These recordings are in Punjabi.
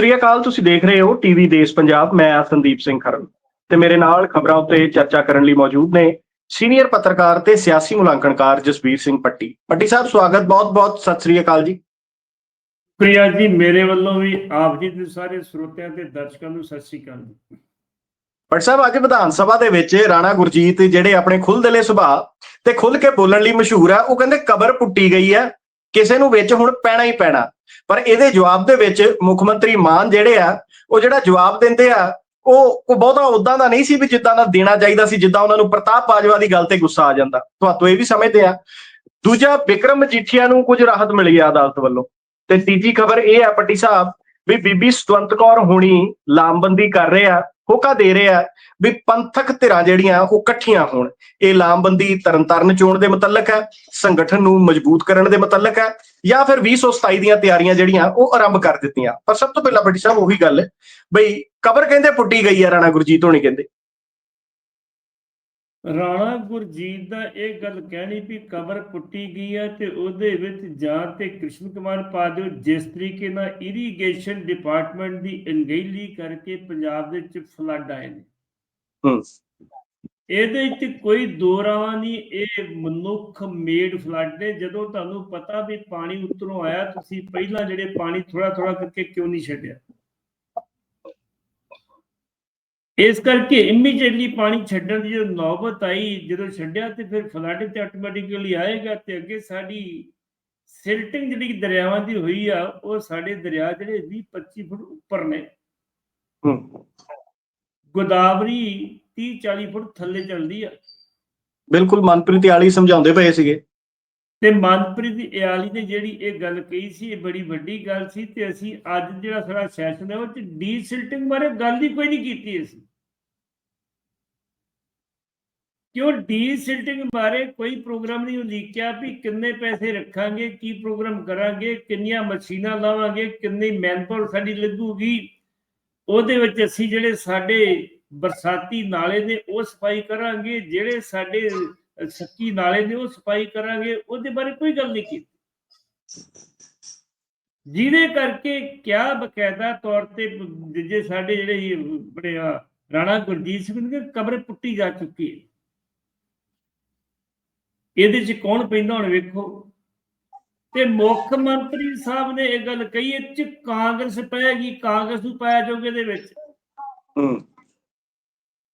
ਸ੍ਰੀ ਅਕਾਲ ਤੁਸੀਂ ਦੇਖ ਰਹੇ ਹੋ ਟੀਵੀ ਦੇਸ਼ ਪੰਜਾਬ ਮੈਂ ਆ ਸੰਦੀਪ ਸਿੰਘ ਖਰੜ। ਤੇ ਮੇਰੇ ਨਾਲ ਖਬਰਾਂ ਉੱਤੇ ਚਰਚਾ ਕਰਨ ਲਈ ਮੌਜੂਦ ਨੇ ਸੀਨੀਅਰ ਪੱਤਰਕਾਰ ਤੇ ਸਿਆਸੀ ਮੁਲਾਂਕਣਕਾਰ ਜਸਬੀਰ ਸਿੰਘ ਪੱਟੀ। ਪੱਟੀ ਸਾਹਿਬ ਸਵਾਗਤ ਬਹੁਤ-ਬਹੁਤ ਸਤਿ ਸ੍ਰੀ ਅਕਾਲ ਜੀ। ਪ੍ਰਿਆ ਜੀ ਮੇਰੇ ਵੱਲੋਂ ਵੀ ਆਪ ਜੀ ਦੇ ਸਾਰੇ ਸਰੋਤਿਆਂ ਤੇ ਦਰਸ਼ਕਾਂ ਨੂੰ ਸਤਿ ਸ੍ਰੀ ਅਕਾਲ ਜੀ। ਪੱਟੀ ਸਾਹਿਬ ਅੱਜ ਵਿਧਾਨ ਸਭਾ ਦੇ ਵਿੱਚ ਰਾਣਾ ਗੁਰਜੀਤ ਜਿਹੜੇ ਆਪਣੇ ਖੁੱਲਦਲੇ ਸੁਭਾਅ ਤੇ ਖੁੱਲ ਕੇ ਬੋਲਣ ਲਈ ਮਸ਼ਹੂਰ ਆ ਉਹ ਕਹਿੰਦੇ ਕਬਰ ਪੁੱਟੀ ਗਈ ਹੈ। ਕਿਸੇ ਨੂੰ ਵਿੱਚ ਹੁਣ ਪੈਣਾ ਹੀ ਪੈਣਾ। ਪਰ ਇਹਦੇ ਜਵਾਬ ਦੇ ਵਿੱਚ ਮੁੱਖ ਮੰਤਰੀ ਮਾਨ ਜਿਹੜੇ ਆ, ਉਹ ਜਿਹੜਾ ਜਵਾਬ ਦਿੰਦੇ ਆ, ਉਹ ਕੋ ਬਹੁਤਾ ਉਦਾਂ ਦਾ ਨਹੀਂ ਸੀ ਵੀ ਜਿੱਦਾਂ ਦਾ ਦੇਣਾ ਚਾਹੀਦਾ ਸੀ, ਜਿੱਦਾਂ ਉਹਨਾਂ ਨੂੰ ਪ੍ਰਤਾਪ ਬਾਜਵਾ ਦੀ ਗੱਲ ਤੇ ਗੁੱਸਾ ਆ ਜਾਂਦਾ। ਤੁਹਾਨੂੰ ਇਹ ਵੀ ਸਮਝਦੇ ਆ। ਦੂਜਾ ਵਿਕਰਮ ਮਜੀਠੀਆ ਨੂੰ ਕੁਝ ਰਾਹਤ ਮਿਲੀ ਆ ਅਦਾਲਤ ਵੱਲੋਂ। ਤੇ ਤੀਜੀ ਖਬਰ ਇਹ ਆ, ਪੱਟੀ ਸਾਹਿਬ ਵੀ ਬੀਬੀ ਸਤਵੰਤ ਕੌਰ ਹੋਣੀ ਲਾਮਬੰਦੀ ਕਰ ਰਹੇ ਆ, ਹੋਕਾ ਦੇ ਰਹੇ ਆ ਵੀ ਪੰਥਕ ਧਿਰਾਂ ਜਿਹੜੀਆਂ ਉਹ ਇਕੱਠੀਆਂ ਹੋਣ। ਇਹ ਲਾਮਬੰਦੀ ਤਰਨਤਾਰਨ ਚੋਣ ਦੇ ਮੁਤਲਕ ਹੈ, ਸੰਗਠਨ ਨੂੰ ਮਜ਼ਬੂਤ ਕਰਨ ਦੇ ਮੁਤਲਕ ਹੈ, ਜਾਂ ਫਿਰ 2027 ਦੀਆਂ ਤਿਆਰੀਆਂ ਜਿਹੜੀਆਂ ਉਹ ਆਰੰਭ ਕਰ ਦਿੱਤੀਆਂ। ਪਰ ਸਭ ਤੋਂ ਪਹਿਲਾਂ ਬੱਟੀ ਸਾਹਿਬ ਉਹੀ ਗੱਲ ਬਈ ਕਬਰ ਕਹਿੰਦੇ ਪੁੱਟੀ ਗਈ ਹੈ ਰਾਣਾ ਗੁਰਜੀਤ ਹੋਣੀ ਕਹਿੰਦੇ। ਰਾਣਾ ਗੁਰਜੀਤ ਦਾ ਇਹ ਗੱਲ ਕਹਿਣੀ ਵੀ ਕਬਰ ਪੁੱਟੀ ਗਈ ਹੈ ਤੇ ਉਹਦੇ ਵਿੱਚ ਜਾਂ ਤੇ ਕ੍ਰਿਸ਼ਨ ਕੁਮਾਰ ਪਾ ਦਿਓ ਜਿਸ ਤਰੀਕੇ ਨਾਲ ਇਰੀਗੇਸ਼ਨ ਡਿਪਾਰਟਮੈਂਟ ਦੀ ਅਣਗਹਿਲੀ ਕਰਕੇ ਪੰਜਾਬ ਦੇ ਵਿੱਚ ਫਲੱਡ ਆਏ ਨੇ। ਇਹਦੇ ਵਿੱਚ ਕੋਈ ਦੋ ਰਾਵਾਂ ਨਹੀਂ ਇਹ ਮਨੁੱਖ ਮੇਡ ਫਲੱਡ ਨੇ। ਜਦੋਂ ਤੁਹਾਨੂੰ ਪਤਾ ਵੀ ਪਾਣੀ ਉੱਤਰੋਂ ਆਇਆ ਤੁਸੀਂ ਪਹਿਲਾਂ ਜਿਹੜੇ ਪਾਣੀ ਥੋੜਾ ਥੋੜਾ ਕਰਕੇ ਕਿਉਂ ਨਹੀਂ ਛੱਡਿਆ? ਇਸ ਕਰਕੇ ਇਮੀਡੀਏਟਲੀ ਪਾਣੀ ਛੱਡਣ ਦੀ ਜਦੋਂ ਨੌਬਤ ਆਈ ਜਦੋਂ ਛੱਡਿਆ ਤੇ ਫਿਰ ਫਲੱਡ ਤੇ ਆਟੋਮੈਟਿਕਲੀ ਆਏਗਾ ਤੇ ਅੱਗੇ ਸਾਡੀ ਸਿਲਟਿੰਗ ਜਿਹੜੀ ਦਰਿਆਵਾਂ ਦੀ ਹੋਈ ਆ ਉਹ ਸਾਡੇ ਦਰਿਆ ਜਿਹੜੇ 20 25 ਫੁੱਟ ਉੱਪਰ ਨੇ। ਹੂੰ। ਗੋਦਾਵਰੀ 30 40 ਫੁੱਟ ਥੱਲੇ ਚੱਲਦੀ ਆ। ਬਿਲਕੁਲ ਮਨਪ੍ਰੀਤ ਆਲੀ ਸਮਝਾਉਂਦੇ ਪਏ ਸੀਗੇ। ਤੇ ਮਨਪ੍ਰੀਤ ਇਆਲੀ ਨੇ ਜਿਹੜੀ ਇਹ ਗੱਲ ਕਹੀ ਸੀ ਇਹ ਬੜੀ ਵੱਡੀ ਗੱਲ ਸੀ ਤੇ ਅਸੀਂ ਅੱਜ ਜਿਹੜਾ ਸਾਡਾ ਸੈਸ਼ਨ ਹੈ ਉਹ ਚ ਡੀਸਿਲਟਿੰਗ ਬਾਰੇ ਗੱਲ ਹੀ ਕੋਈ ਨਹੀਂ ਕੀਤੀ ਅਸੀਂ। ਕਿਉਂ ਡੀਸਿਲਟਿੰਗ ਬਾਰੇ ਕੋਈ ਪ੍ਰੋਗਰਾਮ ਨਹੀਂ ਲਿਖਿਆ ਵੀ ਕਿੰਨੇ ਪੈਸੇ ਰੱਖਾਂਗੇ, ਕੀ ਪ੍ਰੋਗਰਾਮ ਕਰਾਂਗੇ, ਕਿੰਨੀਆਂ ਮਸ਼ੀਨਾਂ ਲਾਵਾਂਗੇ, ਕਿੰਨੀ ਮੈਨਪਾਵਰ ਸਾਡੀ ਲੱਗੂਗੀ? ਉਹਦੇ ਵਿੱਚ ਅਸੀਂ ਜਿਹੜੇ ਸਾਡੇ ਬਰਸਾਤੀ ਨਾਲੇ ਨੇ, ਉਹ ਸਫ਼ਾਈ ਕਰਾਂਗੇ, ਜਿਹੜੇ ਸਾਡੇ ਸੱਕੀ ਨਾਲੇ ਨੇ, ਉਹ ਸਫ਼ਾਈ ਕਰਾਂਗੇ। ਉਹਦੇ ਬਾਰੇ ਕੋਈ ਗੱਲ ਨਹੀਂ ਕੀਤੀ। ਜਿਹਦੇ ਕਰਕੇ ਕਿਆ ਬਕਾਇਦਾ ਤੌਰ ਤੇ ਜੇ ਸਾਡੇ ਜਿਹੜੇ ਬੜੇ ਰਾਣਾ ਗੁਰਜੀਤ ਸਿੰਘ ਦੀ ਕਬਰ ਪੁੱਟੀ ਜਾ ਚੁੱਕੀ ਹੈ। ਇਹਦੇ 'ਚ ਕੌਣ ਪੈਂਦਾ ਹੁਣ ਵੇਖੋ। ਤੇ ਮੁੱਖ ਮੰਤਰੀ ਸਾਹਿਬ ਨੇ ਇਹ ਗੱਲ ਕਹੀ ਇਹ 'ਚ ਕਾਂਗਰਸ ਪਏਗੀ ਕਾਂਗਰਸ ਨੂੰ ਪਾਇਆ ਜਾਊਗਾ ਇਹਦੇ ਵਿੱਚ। ਹੂੰ।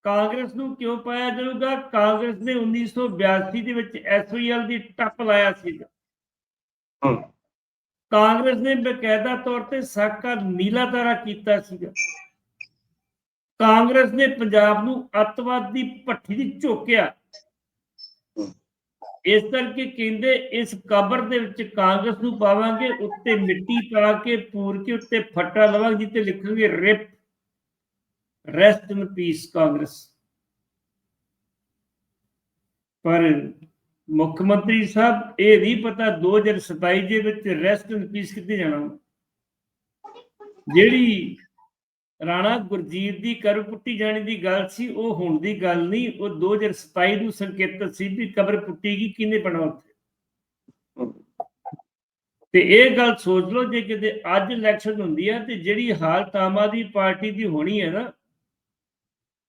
ਕਾਂਗਰਸ ਨੂੰ ਕਿਉਂ ਪਾਇਆ ਜਾਊਗਾ? ਕਾਂਗਰਸ ਨੇ 1982 ਦੇ ਵਿੱਚ ਐਸਓਐਲ ਦੀ ਟੱਪ ਲਾਇਆ ਸੀਗਾ ਹੂੰ। ਕਾਂਗਰਸ ਨੇ ਬਕਾਇਦਾ ਤੌਰ ਤੇ ਸਾਕਾ ਨੀਲਾ ਤਾਰਾ ਕੀਤਾ ਸੀਗਾ ਕਾਂਗਰਸ ਨੇ ਪੰਜਾਬ ਨੂੰ ਅੱਤਵਾਦ ਦੀ ਭੱਠੀ ਦੀ ਝੋਕਿਆ। ਇਸ ਕਰਕੇ ਕਹਿੰਦੇ ਇਸ ਕਬਰ ਦੇ ਵਿੱਚ ਕਾਂਗਰਸ ਨੂੰ ਪਾਵਾਂਗੇ, ਉੱਤੇ ਮਿੱਟੀ ਪਾ ਕੇ, ਪੂਰ ਕੇ ਉੱਤੇ ਫੱਟਾ ਲਵਾਂਗੇ ਜਿੱਤੇ ਲਿਖਾਂਗੇ RIP, rest in peace Congress. ਪਰ ਮੁੱਖ ਮੰਤਰੀ ਸਾਹਿਬ, ਇਹ ਨਹੀਂ ਪਤਾ 2027 ਦੇ ਵਿੱਚ ਰੈਸਟ ਇਨ ਪੀਸ ਕਿੱਥੇ ਜਾਣਾ। ਜਿਹੜੀ ਰਾਣਾ ਗੁਰਜੀਤ ਦੀ ਕਬਰ ਪੁੱਟੀ ਜਾਣੀ ਦੀ ਗੱਲ ਸੀ, ਉਹ ਹੁਣ ਦੀ ਗੱਲ ਨਹੀਂ, ਉਹ 2027 ਨੂੰ ਸੰਕੇਤਤ ਸੀ ਵੀ ਕਬਰ ਪੁੱਟੀਗੀ ਕਿਨੇ ਬਣਾ ਤੇ ਇਹ ਗੱਲ ਸੋਚ ਲਓ, ਜੇ ਕਿਤੇ ਅੱਜ ਇਲੈਕਸ਼ਨ ਹੁੰਦੀ ਹੈ ਤੇ ਜਿਹੜੀ ਹਾਲਤ ਆਮ ਆਦਮੀ ਪਾਰਟੀ ਦੀ ਹੋਣੀ ਹੈ ਨਾ,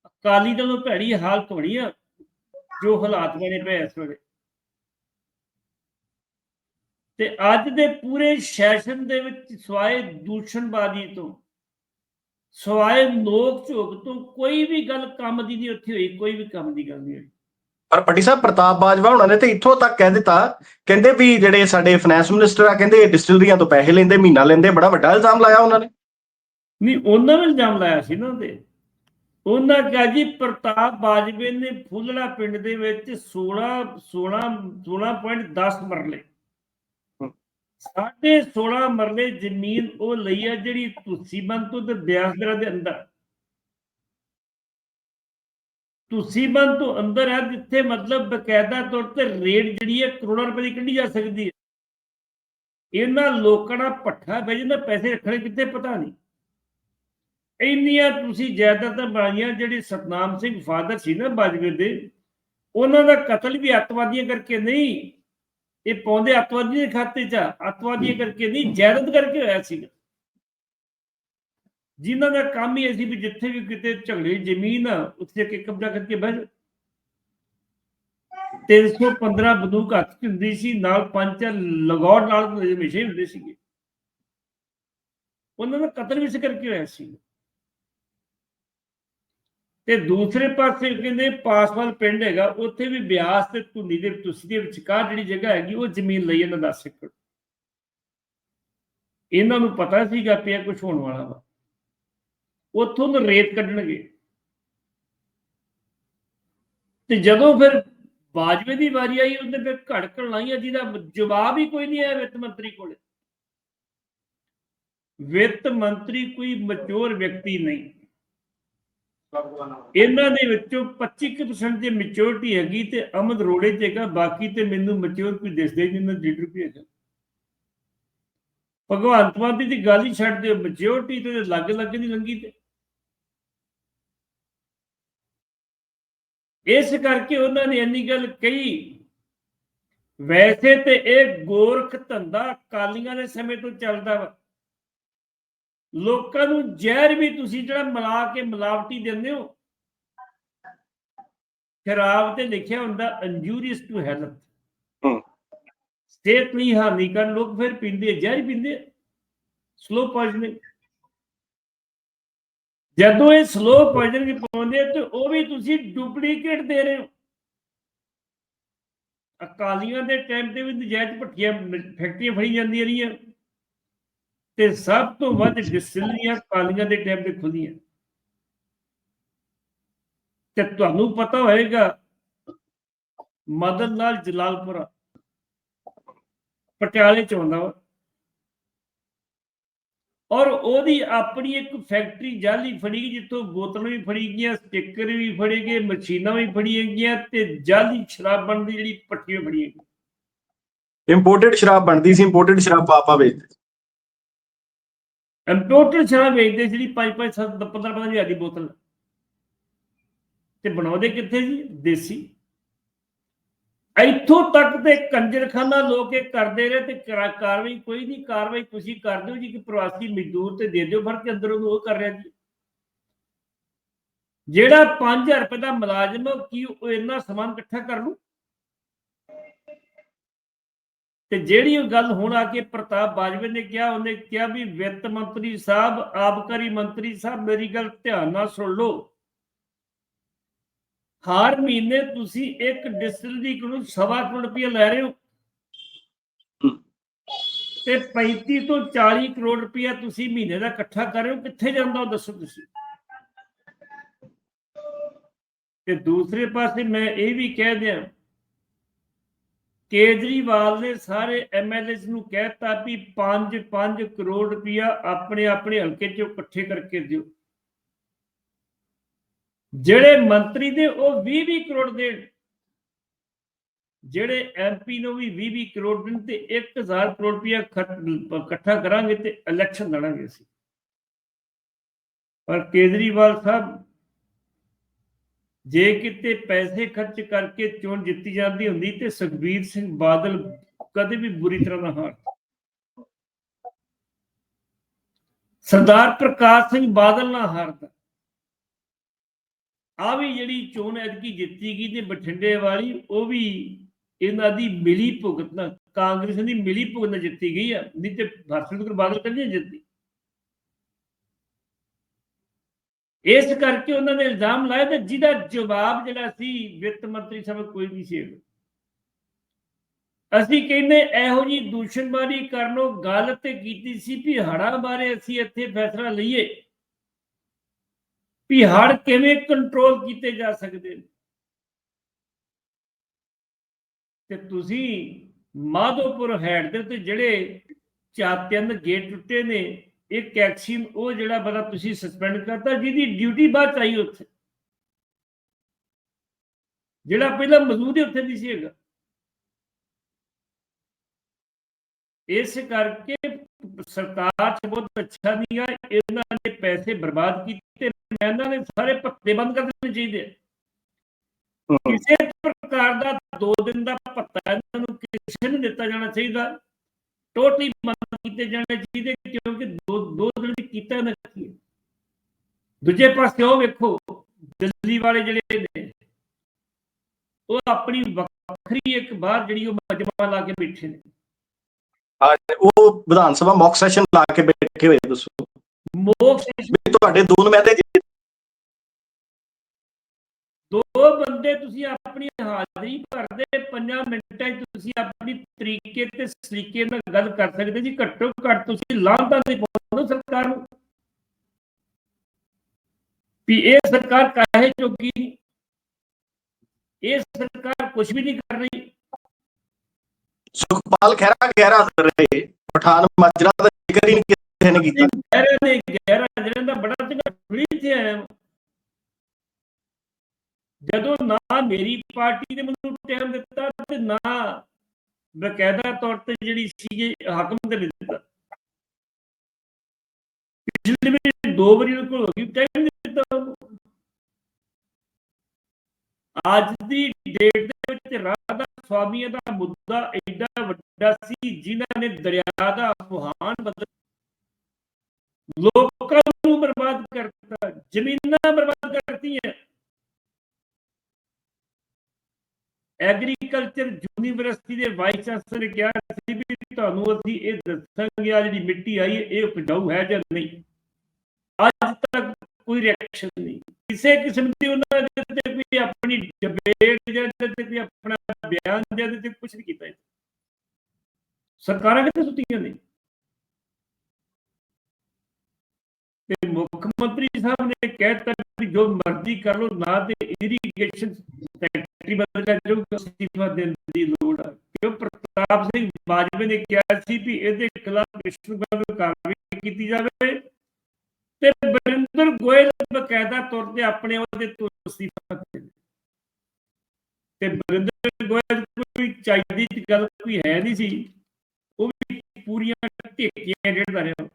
ਅਕਾਲੀ ਦਲੋਂ ਭੈੜੀ ਹਾਲਤ ਹੋਣੀ ਆ, ਜੋ ਹਾਲਾਤ ਬਣੇ ਪਏ ਇਸ ਵੇਲੇ। ਤੇ ਅੱਜ ਦੇ ਪੂਰੇ ਸੈਸ਼ਨ ਦੇ ਵਿੱਚ ਸਵਾਏ ਦੂਸ਼ਣਬਾਜ਼ੀ ਤੋਂ ਸਵਾਏ ਨੋਕ ਝੋਕ ਤੋਂ ਕੋਈ ਵੀ ਗੱਲ ਕੰਮ ਦੀ ਨਹੀਂ ਉੱਥੇ ਹੋਈ ਕੋਈ ਵੀ ਕੰਮ ਦੀ ਗੱਲ ਨਹੀਂ ਹੋਈ। ਪਰ ਪੱਟੀ ਸਾਹਿਬ ਪ੍ਰਤਾਪ ਬਾਜਵਾ ਉਹਨਾਂ ਨੇ ਤੇ ਇੱਥੋਂ ਤੱਕ ਕਹਿ ਦਿੱਤਾ ਕਹਿੰਦੇ ਵੀ ਜਿਹੜੇ ਸਾਡੇ ਫਾਈਨੈਂਸ ਮਿਨਿਸਟਰ ਆ ਕਹਿੰਦੇ ਡਿਸਟਿਲਰੀਆਂ ਤੋਂ ਪੈਸੇ ਲੈਂਦੇ ਮਹੀਨਾ ਲੈਂਦੇ ਬੜਾ ਵੱਡਾ ਇਲਜ਼ਾਮ ਲਾਇਆ ਉਹਨਾਂ ਨੇ। ਨਹੀਂ ਉਹਨਾਂ ਨੇ ਇਲਜ਼ਾਮ ਲਾਇਆ ਸੀ ਨਾ ਤੇ ਉਹਨਾਂ ਕਿਹਾ ਜੀ ਪ੍ਰਤਾਪ ਬਾਜਵੇ ਨੇ ਫੁੱਲੜਾ ਪਿੰਡ ਦੇ ਵਿੱਚ 16 16 16.10 ਮਰਲੇ। ਸਾਢੇ 16 ਮਰਲੇ ਜ਼ਮੀਨ ਉਹ ਲਈ ਆ ਜਿਹੜੀ ਤੁਸੀਂ ਤੋਂ ਤੇ ਬਿਆਸਦਰਾ ਦੇ ਅੰਦਰ। ਤੁਸੀਂ ਤੋਂ ਅੰਦਰ ਹੈ ਜਿੱਥੇ ਮਤਲਬ ਬਕਾਇਦਾ ਤੌਰ ਤੇ ਰੇਟ ਜਿਹੜੀ ਹੈ ਕਰੋੜਾਂ ਰੁਪਏ ਦੀ ਕੱਢੀ ਜਾ ਸਕਦੀ ਹੈ ਇਹਨਾਂ ਲੋਕਾਂ ਦਾ ਪੱਠਾ ਵੇ ਪੈਸੇ ਰੱਖਣੇ ਕਿੱਥੇ ਪਤਾ ਨਹੀਂ। ਇੰਨੀਆਂ ਤੁਸੀਂ ਜਾਇਦਾਦਾਂ ਬਣਾਈਆਂ ਜਿਹੜੀ ਸਤਨਾਮ ਸਿੰਘ ਫਾਦਰ ਸੀ ਨਾ ਬਾਜਵੇ ਦੇ, ਉਹਨਾਂ ਦਾ ਕਤਲ ਵੀ ਅੱਤਵਾਦੀਆਂ ਕਰਕੇ ਨਹੀਂ ਇਹ ਪਾਉਂਦੇ ਅੱਤਵਾਦੀ ਦੇ ਖਾਤੇ 'ਚ ਆ, ਅੱਤਵਾਦੀਆਂ ਕਰਕੇ ਨਹੀਂ ਜਾਇਦਾਦ ਕਰਕੇ ਹੋਇਆ ਸੀਗਾ ਜਿਨ੍ਹਾਂ ਦਾ ਕੰਮ ਹੀ ਸੀ ਵੀ ਜਿੱਥੇ ਵੀ ਕਿਤੇ ਝਗੜੇ ਜ਼ਮੀਨ ਉੱਥੇ ਕੇ ਕਬਜ਼ਾ ਕਰਕੇ ਬਹਿ ਜਾਓ। 315 ਬੰਦੂਕ ਹੱਥ 'ਚ ਹੁੰਦੀ ਸੀ ਨਾਲ ਪੰਜ ਲਗੌੜ ਨਾਲ ਹਮੇਸ਼ਾ ਹੀ ਹੁੰਦੇ ਸੀਗੇ। ਉਹਨਾਂ ਦਾ ਕਤਲ ਵੀ ਇਸ ਕਰਕੇ ਹੋਇਆ ਸੀ। ਤੇ ਦੂਸਰੇ ਪਾਸੇ ਕਹਿੰਦੇ ਪਾਸਵਾਲ ਪਿੰਡ ਹੈਗਾ, ਉੱਥੇ ਵੀ ਬਿਆਸ ਤੇ ਧੁੰਨੀ ਦੇ, ਤੁਸੀਂ ਦੇ ਵਿਚਕਾਰ ਜਿਹੜੀ ਜਗ੍ਹਾ ਹੈਗੀ, ਉਹ ਜ਼ਮੀਨ ਲਈ ਇਹਨਾਂ 10 ਏਕੜ ਇਹਨਾਂ ਨੂੰ ਪਤਾ ਸੀਗਾ ਪਿਆ ਕੁਝ ਹੋਣ ਵਾਲਾ ਵਾ। ਉੱਥੋਂ ਨੂੰ ਰੇਤ ਕੱਢਣਗੇ। ਤੇ ਜਦੋਂ ਫਿਰ ਬਾਜਵੇ ਦੀ ਵਾਰੀ ਆਈ, ਉਹਨੇ ਫਿਰ ਘੜਕਣ ਲਾਈਆਂ ਜਿਹਦਾ ਜਵਾਬ ਹੀ ਕੋਈ ਨਹੀਂ ਆਇਆ ਵਿੱਤ ਮੰਤਰੀ ਕੋਲੇ। ਵਿੱਤ ਮੰਤਰੀ ਕੋਈ ਮਚੋਰ ਵਿਅਕਤੀ ਨਹੀਂ। ਇਹਨਾਂ ਦੇ ਵਿੱਚੋਂ 25% ਜੇ ਮੈਚੁਰਿਟੀ ਹੈਗੀ ਤੇ ਅਮਦ ਰੋੜੇ ਚ ਹੈਗਾ, ਬਾਕੀ ਤੇ ਮੈਨੂੰ ਮੈਚੁਰ ਕੋਈ ਦਿਸਦਾ ਨਹੀਂ ਨਾ ਲੀਡਰ ਵੀ ਹੈਗਾ। ਭਗਵੰਤ ਮਾਨ ਦੀ ਗੱਲ ਹੀ ਛੱਡ ਦਿਓ ਮੈਚੁਰਿਟੀ ਤੇ ਲੱਗ ਲੱਗ ਨਹੀਂ ਲੰਗੀ ਤੇ। ਇਸ ਕਰਕੇ ਉਹਨਾਂ ਨੇ ਇੰਨੀ ਗੱਲ ਕਹੀ, ਵੈਸੇ ਤੇ ਇਹ ਗੋਰਖ ਧੰਦਾ ਕਾਲੀਆਂ ਦੇ ਸਮੇਂ ਤੋਂ ਚੱਲਦਾ ਵਾ। ਲੋਕਾਂ ਨੂੰ ਜ਼ਹਿਰ ਵੀ ਤੁਸੀਂ ਜਿਹੜਾ ਮਿਲਾ ਕੇ ਮਿਲਾਵਟੀ ਦਿੰਦੇ ਹੋ। ਖਰਾਬ ਤੇ ਲਿਖਿਆ ਹੁੰਦਾ ਇੰਜੂਰੀਅਸ ਟੂ ਹੈਲਥ। ਸਿਹਤ ਲਈ ਹਾਨੀਕਾਰਕ ਲੋਕ ਫਿਰ ਪੀਂਦੇ ਜ਼ਹਿਰ ਪੀਂਦੇ। ਸਲੋ ਪੋਇਜ਼ਨਿੰਗ ਜਦੋਂ ਇਹ ਸਲੋ ਪੋਇਜ਼ਨਿੰਗ ਪਾਉਂਦੇ ਤੇ ਉਹ ਵੀ ਤੁਸੀਂ ਡੁਪਲੀਕੇਟ ਦੇ ਰਹੇ ਹੋ। ਅਕਾਲੀਆਂ ਦੇ ਟਾਈਮ ਤੇ ਵੀ ਨਜਾਇਜ਼ ਭੱਠੀਆਂ ਫੈਕਟਰੀਆਂ ਫੜੀ ਜਾਂਦੀਆਂ ਰਹੀਆਂ। ਤੇ ਸਭ ਤੋਂ ਵੱਧ ਡਿਸਟਿਲਰੀਆਂ ਕਾਲੀਆਂ ਦੇ ਟਾਈਮ ਤੇ ਖੁੱਲੀਆਂ। ਤੇ ਤੁਹਾਨੂੰ ਪਤਾ ਹੋਏਗਾ, ਮਦਨ ਲਾਲ ਜਲਾਲਪੁਰਾ ਪਟਿਆਲੇ ਚ ਆਉਂਦਾ ਵਾ। ਔਰ ਉਹਦੀ ਆਪਣੀ ਇੱਕ ਫੈਕਟਰੀ ਜਾਲੀ ਫੜੀ ਗਈ, ਜਿੱਥੋਂ ਬੋਤਲਾਂ ਵੀ ਫੜੀ ਗਈਆਂ, ਸਟicker ਵੀ ਫੜੇ ਗਏ, ਮਸ਼ੀਨਾਂ ਵੀ ਫੜੀਆਂ ਗਈਆਂ ਤੇ ਜਾਲੀ ਸ਼ਰਾਬ ਬਣਦੀ ਜਿਹੜੀ ਪੱਟੀਆਂ ਫੜੀਆਂ ਗਈਆਂ। ਇੰਪੋਰਟਡ ਸ਼ਰਾਬ ਬਣਦੀ ਸੀ ਇੰਪੋਰਟਡ ਸ਼ਰਾਬ ਪਾਪਾ ਵੇਚਦੇ ਇੰਪੋਰਟਡ ਸ਼ਰਾਬ ਵੇਚਦੇ ਸੀ ਜਿਹੜੀ 5 5 7 15 15 ਹਜ਼ਾਰ ਦੀ ਬੋਤਲ। ਤੇ ਬਣਾਉਂਦੇ ਕਿੱਥੇ ਜੀ? ਦੇਸੀ। ਇੱਥੋਂ ਤੱਕ ਤੇ ਕੰਜਰਖਾਨਾ ਲੋਕ ਇਹ ਕਰਦੇ ਰਹੇ ਤੇ ਕਾਰਵਾਈ ਕੋਈ ਨਹੀਂ, ਕਾਰਵਾਈ ਤੁਸੀਂ ਕਰ ਦਿਓ ਜੀ, ਕਿ ਪ੍ਰਵਾਸੀ ਮਜ਼ਦੂਰ ਤੇ ਦੇ ਦਿਓ ਫੜ ਕੇ ਅੰਦਰ ਉਹਨੂੰ ਉਹ ਕਰ ਰਿਹਾ ਜੀ। ਜਿਹੜਾ 5000 ਰੁਪਏ ਦਾ ਮੁਲਾਜ਼ਮ ਕੀ ਉਹ ਇੰਨਾ ਸਮਾਨ ਇਕੱਠਾ ਕਰ ਲੂ ਤੇ ਜਿਹੜੀ ਉਹ ਗੱਲ ਹੁਣ ਆ ਕੇ ਪ੍ਰਤਾਪ ਬਾਜਵੇ ਨੇ ਕਿਹਾ, ਉਹਨੇ ਕਿਹਾ ਵੀ ਵਿੱਤ ਮੰਤਰੀ ਸਾਹਿਬ, ਆਬਕਾਰੀ ਮੰਤਰੀ ਸਾਹਿਬ, ਮੇਰੀ ਗੱਲ ਧਿਆਨ ਨਾਲ ਸੁਣ ਲਓ। ਹਰ ਮਹੀਨੇ ਤੁਸੀਂ ਇੱਕ ਡਿਸਟਿਲਰੀ ਕੋਲੋਂ ਸਵਾ ਕਰੋੜ ਰੁਪਏ ਲੈ ਰਹੇ ਹੋ। ਤੇ 35 ਤੋਂ 40 ਕਰੋੜ ਰੁਪਏ ਤੁਸੀਂ ਮਹੀਨੇ ਦਾ ਇਕੱਠਾ ਕਰ ਰਹੇ ਹੋ। ਕਿੱਥੇ ਜਾਂਦਾ ਉਹ ਦੱਸੋ ਤੁਸੀਂ। ਤੇ ਦੂਸਰੇ ਪਾਸੇ ਮੈਂ ਇਹ ਵੀ ਕਹਿ ਦਿਆਂ ਕੇਜਰੀਵਾਲ ਨੇ ਸਾਰੇ ਐਮਐਲਏਸ ਨੂੰ ਕਹਿਤਾ ਵੀ 5-5 ਕਰੋੜ ਰੁਪਇਆ ਆਪਣੇ ਆਪਣੇ ਹਲਕੇ ਚੋਂ ਇਕੱਠੇ ਕਰਕੇ ਦਿਓ। ਜਿਹੜੇ ਮੰਤਰੀ ਨੇ ਉਹ 20-20 ਕਰੋੜ ਦੇਣ। ਜਿਹੜੇ ਐਮਪੀ ਨੂੰ ਵੀ 20-20 ਕਰੋੜ ਦੇਣ ਤੇ 1000 ਕਰੋੜ ਰੁਪਇਆ ਇਕੱਠਾ ਕਰਾਂਗੇ ਤੇ ਇਲੈਕਸ਼ਨ ਲੜਾਂਗੇ ਅਸੀਂ। ਪਰ ਕੇਜਰੀਵਾਲ ਸਾਹਿਬ ਜੇ ਕਿਤੇ ਪੈਸੇ ਖਰਚ ਕਰਕੇ ਚੋਣ ਜਿੱਤੀ ਜਾਂਦੀ ਹੁੰਦੀ ਤੇ ਸੁਖਬੀਰ ਸਿੰਘ ਬਾਦਲ ਕਦੇ ਵੀ ਬੁਰੀ ਤਰ੍ਹਾਂ ਨਾ ਹਾਰ ਸਰਦਾਰ ਪ੍ਰਕਾਸ਼ ਸਿੰਘ ਬਾਦਲ ਨਾ ਹਾਰਦਾ। ਆ ਵੀ ਜਿਹੜੀ ਚੋਣ ਐਤਕੀ ਜਿੱਤੀ ਗਈ ਤੇ ਬਠਿੰਡੇ ਵਾਲੀ, ਉਹ ਵੀ ਇਹਨਾਂ ਦੀ ਮਿਲੀ ਭੁਗਤ ਨਾਲ, ਕਾਂਗਰਸ ਦੀ ਮਿਲੀ ਭੁਗਤ ਨਾਲ ਜਿੱਤੀ ਗਈ ਆ। ਨਹੀਂ ਤੇ ਹਰਸਿਮਰਤ ਬਾਦਲ ਕਦੇ ਜਿੱਤੀ। ਇਸ ਕਰਕੇ ਉਹਨਾਂ ਨੇ ਇਲਜ਼ਾਮ ਲਾਇਆ ਤੇ ਜਿਹਦਾ ਜਵਾਬ ਜਿਹੜਾ ਸੀ ਵਿੱਤ ਮੰਤਰੀ ਸਾਹਿਬ ਕੋਈ ਨਹੀਂ ਸੀ ਅਸੀਂ ਕਹਿੰਦੇ ਇਹੋ ਜੀ ਦੂਸ਼ਣਬਾਜ਼ੀ ਕਰਨੋਂ ਗੱਲ ਤੇ ਕੀਤੀ ਸੀ ਵੀ ਹੜਾਂ ਬਾਰੇ ਅਸੀਂ ਇੱਥੇ ਫੈਸਲਾ ਲਈਏ ਵੀ ਹੜ ਕਿਵੇਂ ਕੰਟਰੋਲ ਕੀਤੇ ਜਾ ਸਕਦੇ ਨੇ। ਤੇ ਤੁਸੀਂ ਮਾਧੋਪੁਰ ਹੈਡ ਦੇ ਉੱਤੇ ਜਿਹੜੇ ਚਾਰ ਤਿੰਨ ਗੇਟ ਟੁੱਟੇ ਨੇ ਇੱਕ ਐਕਸ਼ਨ ਉਹ ਜਿਹੜਾ ਬੜਾ ਤੁਸੀਂ ਸਸਪੈਂਡ ਕਰਤਾ ਜਿਹਦੀ ਡਿਊਟੀ ਬਾਅਦ ਚ ਆਈ ਉੱਥੇ। ਜਿਹੜਾ ਪਹਿਲਾਂ ਮੌਜੂਦ ਹੀ ਉੱਥੇ ਨਹੀਂ ਸੀ ਹੈਗਾ। ਇਸ ਕਰਕੇ ਸਰਕਾਰ ਚ ਬਹੁਤ ਅੱਛਾ ਨਹੀਂ ਆ ਇਹਨਾਂ ਨੇ ਪੈਸੇ ਬਰਬਾਦ ਕੀਤੇ ਇਹਨਾਂ ਨੇ ਸਾਰੇ ਭੱਤੇ ਬੰਦ ਕਰ ਦੇਣੇ ਚਾਹੀਦੇ। ਕਿਸੇ ਪ੍ਰਕਾਰ ਦਾ 2 ਦਿਨ ਦਾ ਭੱਤਾ ਇਹਨਾਂ ਨੂੰ ਕਿਸੇ ਨੂੰ ਦਿੱਤਾ ਜਾਣਾ ਚਾਹੀਦਾ। ਟੋਟਲੀ ਬੰਦ ਕੀਤੇ ਜਾਣੇ ਚਾਹੀਦੇ ਕਿਉਂਕਿ ਕੀਤਾ ਨਾ ਕੀ ਦੂਜੇ ਪਾਸੇ ਉਹ ਵੇਖੋ ਦਿੱਲੀ ਵਾਲੇ ਜਿਹੜੇ ਨੇ ਉਹ ਆਪਣੀ ਵੱਖਰੀ ਇੱਕ ਬਾਹਰ ਜਿਹੜੀ ਉਹ ਮਜਮਾ ਲਾ ਕੇ ਬੈਠੇ ਨੇ। ਉਹ ਵਿਧਾਨ ਸਭਾ ਮੌਕ ਸੈਸ਼ਨ ਲਾ ਕੇ ਬੈਠੇ ਹੋਏ ਦੱਸੋ। ਮੋਕ ਵੀ ਤੁਹਾਡੇ ਦੋ ਨੁਮਾਇੰਦੇ ਜੀ- ਦੋ ਬੰਦੇ ਤੁਸੀਂ ਆਪਣੀ ਹਾਜ਼ਰੀ ਭਰਦੇ ਪੰਜਾਂ ਮਿੰਟਾਂ 'ਚ ਤੁਸੀਂ ਆਪਣੀ ਤਰੀਕੇ ਤੇ ਸਲੀਕੇ ਨਾਲ ਗੱਲ ਕਰ ਸਕਦੇ ਜੀ। ਘੱਟੋ ਘੱਟ ਤੁਸੀਂ ਲਾਂਤਾਂ ਦੇ ਪਾਉਣਾ ਸਰਕਾਰ ਨੂੰ। ਵੀ ਇਹ ਸਰਕਾਰ ਕਾਹੇ ਚੁੱਕੀ ਇਹ ਸਰਕਾਰ ਕੁਝ ਵੀ ਨਹੀਂ ਕਰ ਰਹੀ। ਸੁਖਪਾਲ ਖਹਿਰਾ ਗਹਿਰਾ ਰਹੇ ਪਠਾਨ ਮਾਜਰਾ ਦਾ ਜ਼ਿਕਰ ਹੀ ਨਹੀਂ ਕਿਸੇ ਨੇ ਕੀਤਾ। ਗਹਿਰਾ ਨੇ ਗਹਿਰਾ ਜਿਹੜਾ ਦਾ ਬੜਾ ਫਲੀ ਤੇ ਆਇਆ। ਜਦੋਂ ਨਾ ਮੇਰੀ ਪਾਰਟੀ ਨੇ ਮੈਨੂੰ ਟਾਈਮ ਦਿੱਤਾ ਤੇ ਨਾ ਬਕਾਇਦਾ ਤੌਰ ਤੇ ਜਿਹੜੀ ਸੀ ਹਾਕਮ ਦੇ ਦਿੱਤਾ। ਪਿਛਲੇ ਵੀ ਦੋ ਵਾਰੀ ਉਹਨਾਂ ਕੋਲ ਹੋ ਗਈ ਟਾਈਮ ਦਿੱਤਾ ਅੱਜ ਦੀ ਡੇਟ ਦੇ ਵਿੱਚ ਰਾਧਾ ਸਵਾਮੀਆਂ ਦਾ ਮੁੱਦਾ ਐਡਾ ਵੱਡਾ ਸੀ, ਜਿਨ੍ਹਾਂ ਨੇ ਦਰਿਆ ਦਾ ਸੁਹਾਨ ਬਦਲ ਲੋਕਾਂ ਨੂੰ ਬਰਬਾਦ ਕਰਤਾ, ਜ਼ਮੀਨਾਂ ਬਰਬਾਦ ਕਰਤੀਆਂ। ਐਗਰੀਕਲਚਰ ਯੂਨੀਵਰਸਿਟੀ ਦੇ ਵਾਈਸ ਚਾਂਸਲਰ ਨੇ ਕਿਹਾ ਸੀ ਵੀ ਤੁਹਾਨੂੰ ਅਸੀਂ ਇਹ ਦੱਸਾਂਗੇ ਆ ਜਿਹੜੀ ਮਿੱਟੀ ਆਈ ਇਹ ਉਪਜਾਊ ਹੈ ਜਾਂ ਨਹੀਂ। ਅੱਜ ਤੱਕ ਕੋਈ ਰਿਐਕਸ਼ਨ ਨਹੀਂ। ਕਿਸੇ ਕਿਸਮ ਦੀ ਉਹਨਾਂ ਦੇ ਉੱਤੇ ਕੋਈ ਆਪਣੀ ਡਿਬੇਟ ਜਾਂ ਤੇ ਕੋਈ ਆਪਣਾ ਬਿਆਨ ਜਾਂ ਤੇ ਕੁਝ ਨਹੀਂ ਕੀਤਾ ਸਰਕਾਰਾਂ ਕਿੱਥੇ ਸੁੱਤੀਆਂ ਨੇ? ਤੇ ਮੁੱਖ ਮੰਤਰੀ ਸਾਹਿਬ ਨੇ ਕਹਿਤਾ ਵੀ ਜੋ ਮਰਜ਼ੀ ਕਰ ਲਓ, ਨਾ ਤੇ ਇਰੀਗੇਸ਼ਨ ਸੈਕਟਰੀ ਬਦਲ ਜੋ ਅਸਤੀਫਾ ਦੇਣ ਦੀ ਲੋੜ ਆ। ਕਿਉਂ? ਪ੍ਰਤਾਪ ਸਿੰਘ ਬਾਜਵੇ ਨੇ ਕਿਹਾ ਸੀ ਵੀ ਇਹਦੇ ਖਿਲਾਫ ਵਿਸ਼ਵ ਕਾਰਵਾਈ ਕੀਤੀ ਜਾਵੇ ਤੇ ਬਰਿੰਦਰ ਗੋਇਲ ਬਕਾਇਦਾ ਤੌਰ ਤੇ ਆਪਣੇ ਉਹਦੇ ਤੋਂ ਅਸਤੀਫਾ ਦੇ ਤੇ ਬਰਿੰਦਰ ਗੋਇਲ ਕੋਈ ਚਾਹੀਦੀ ਗੱਲ ਕੋਈ ਹੈ ਨਹੀਂ ਸੀ, ਉਹ ਵੀ ਪੂਰੀਆਂ ਢੇਕੀਆਂ ਡੇਢਦਾ ਰਿਹਾ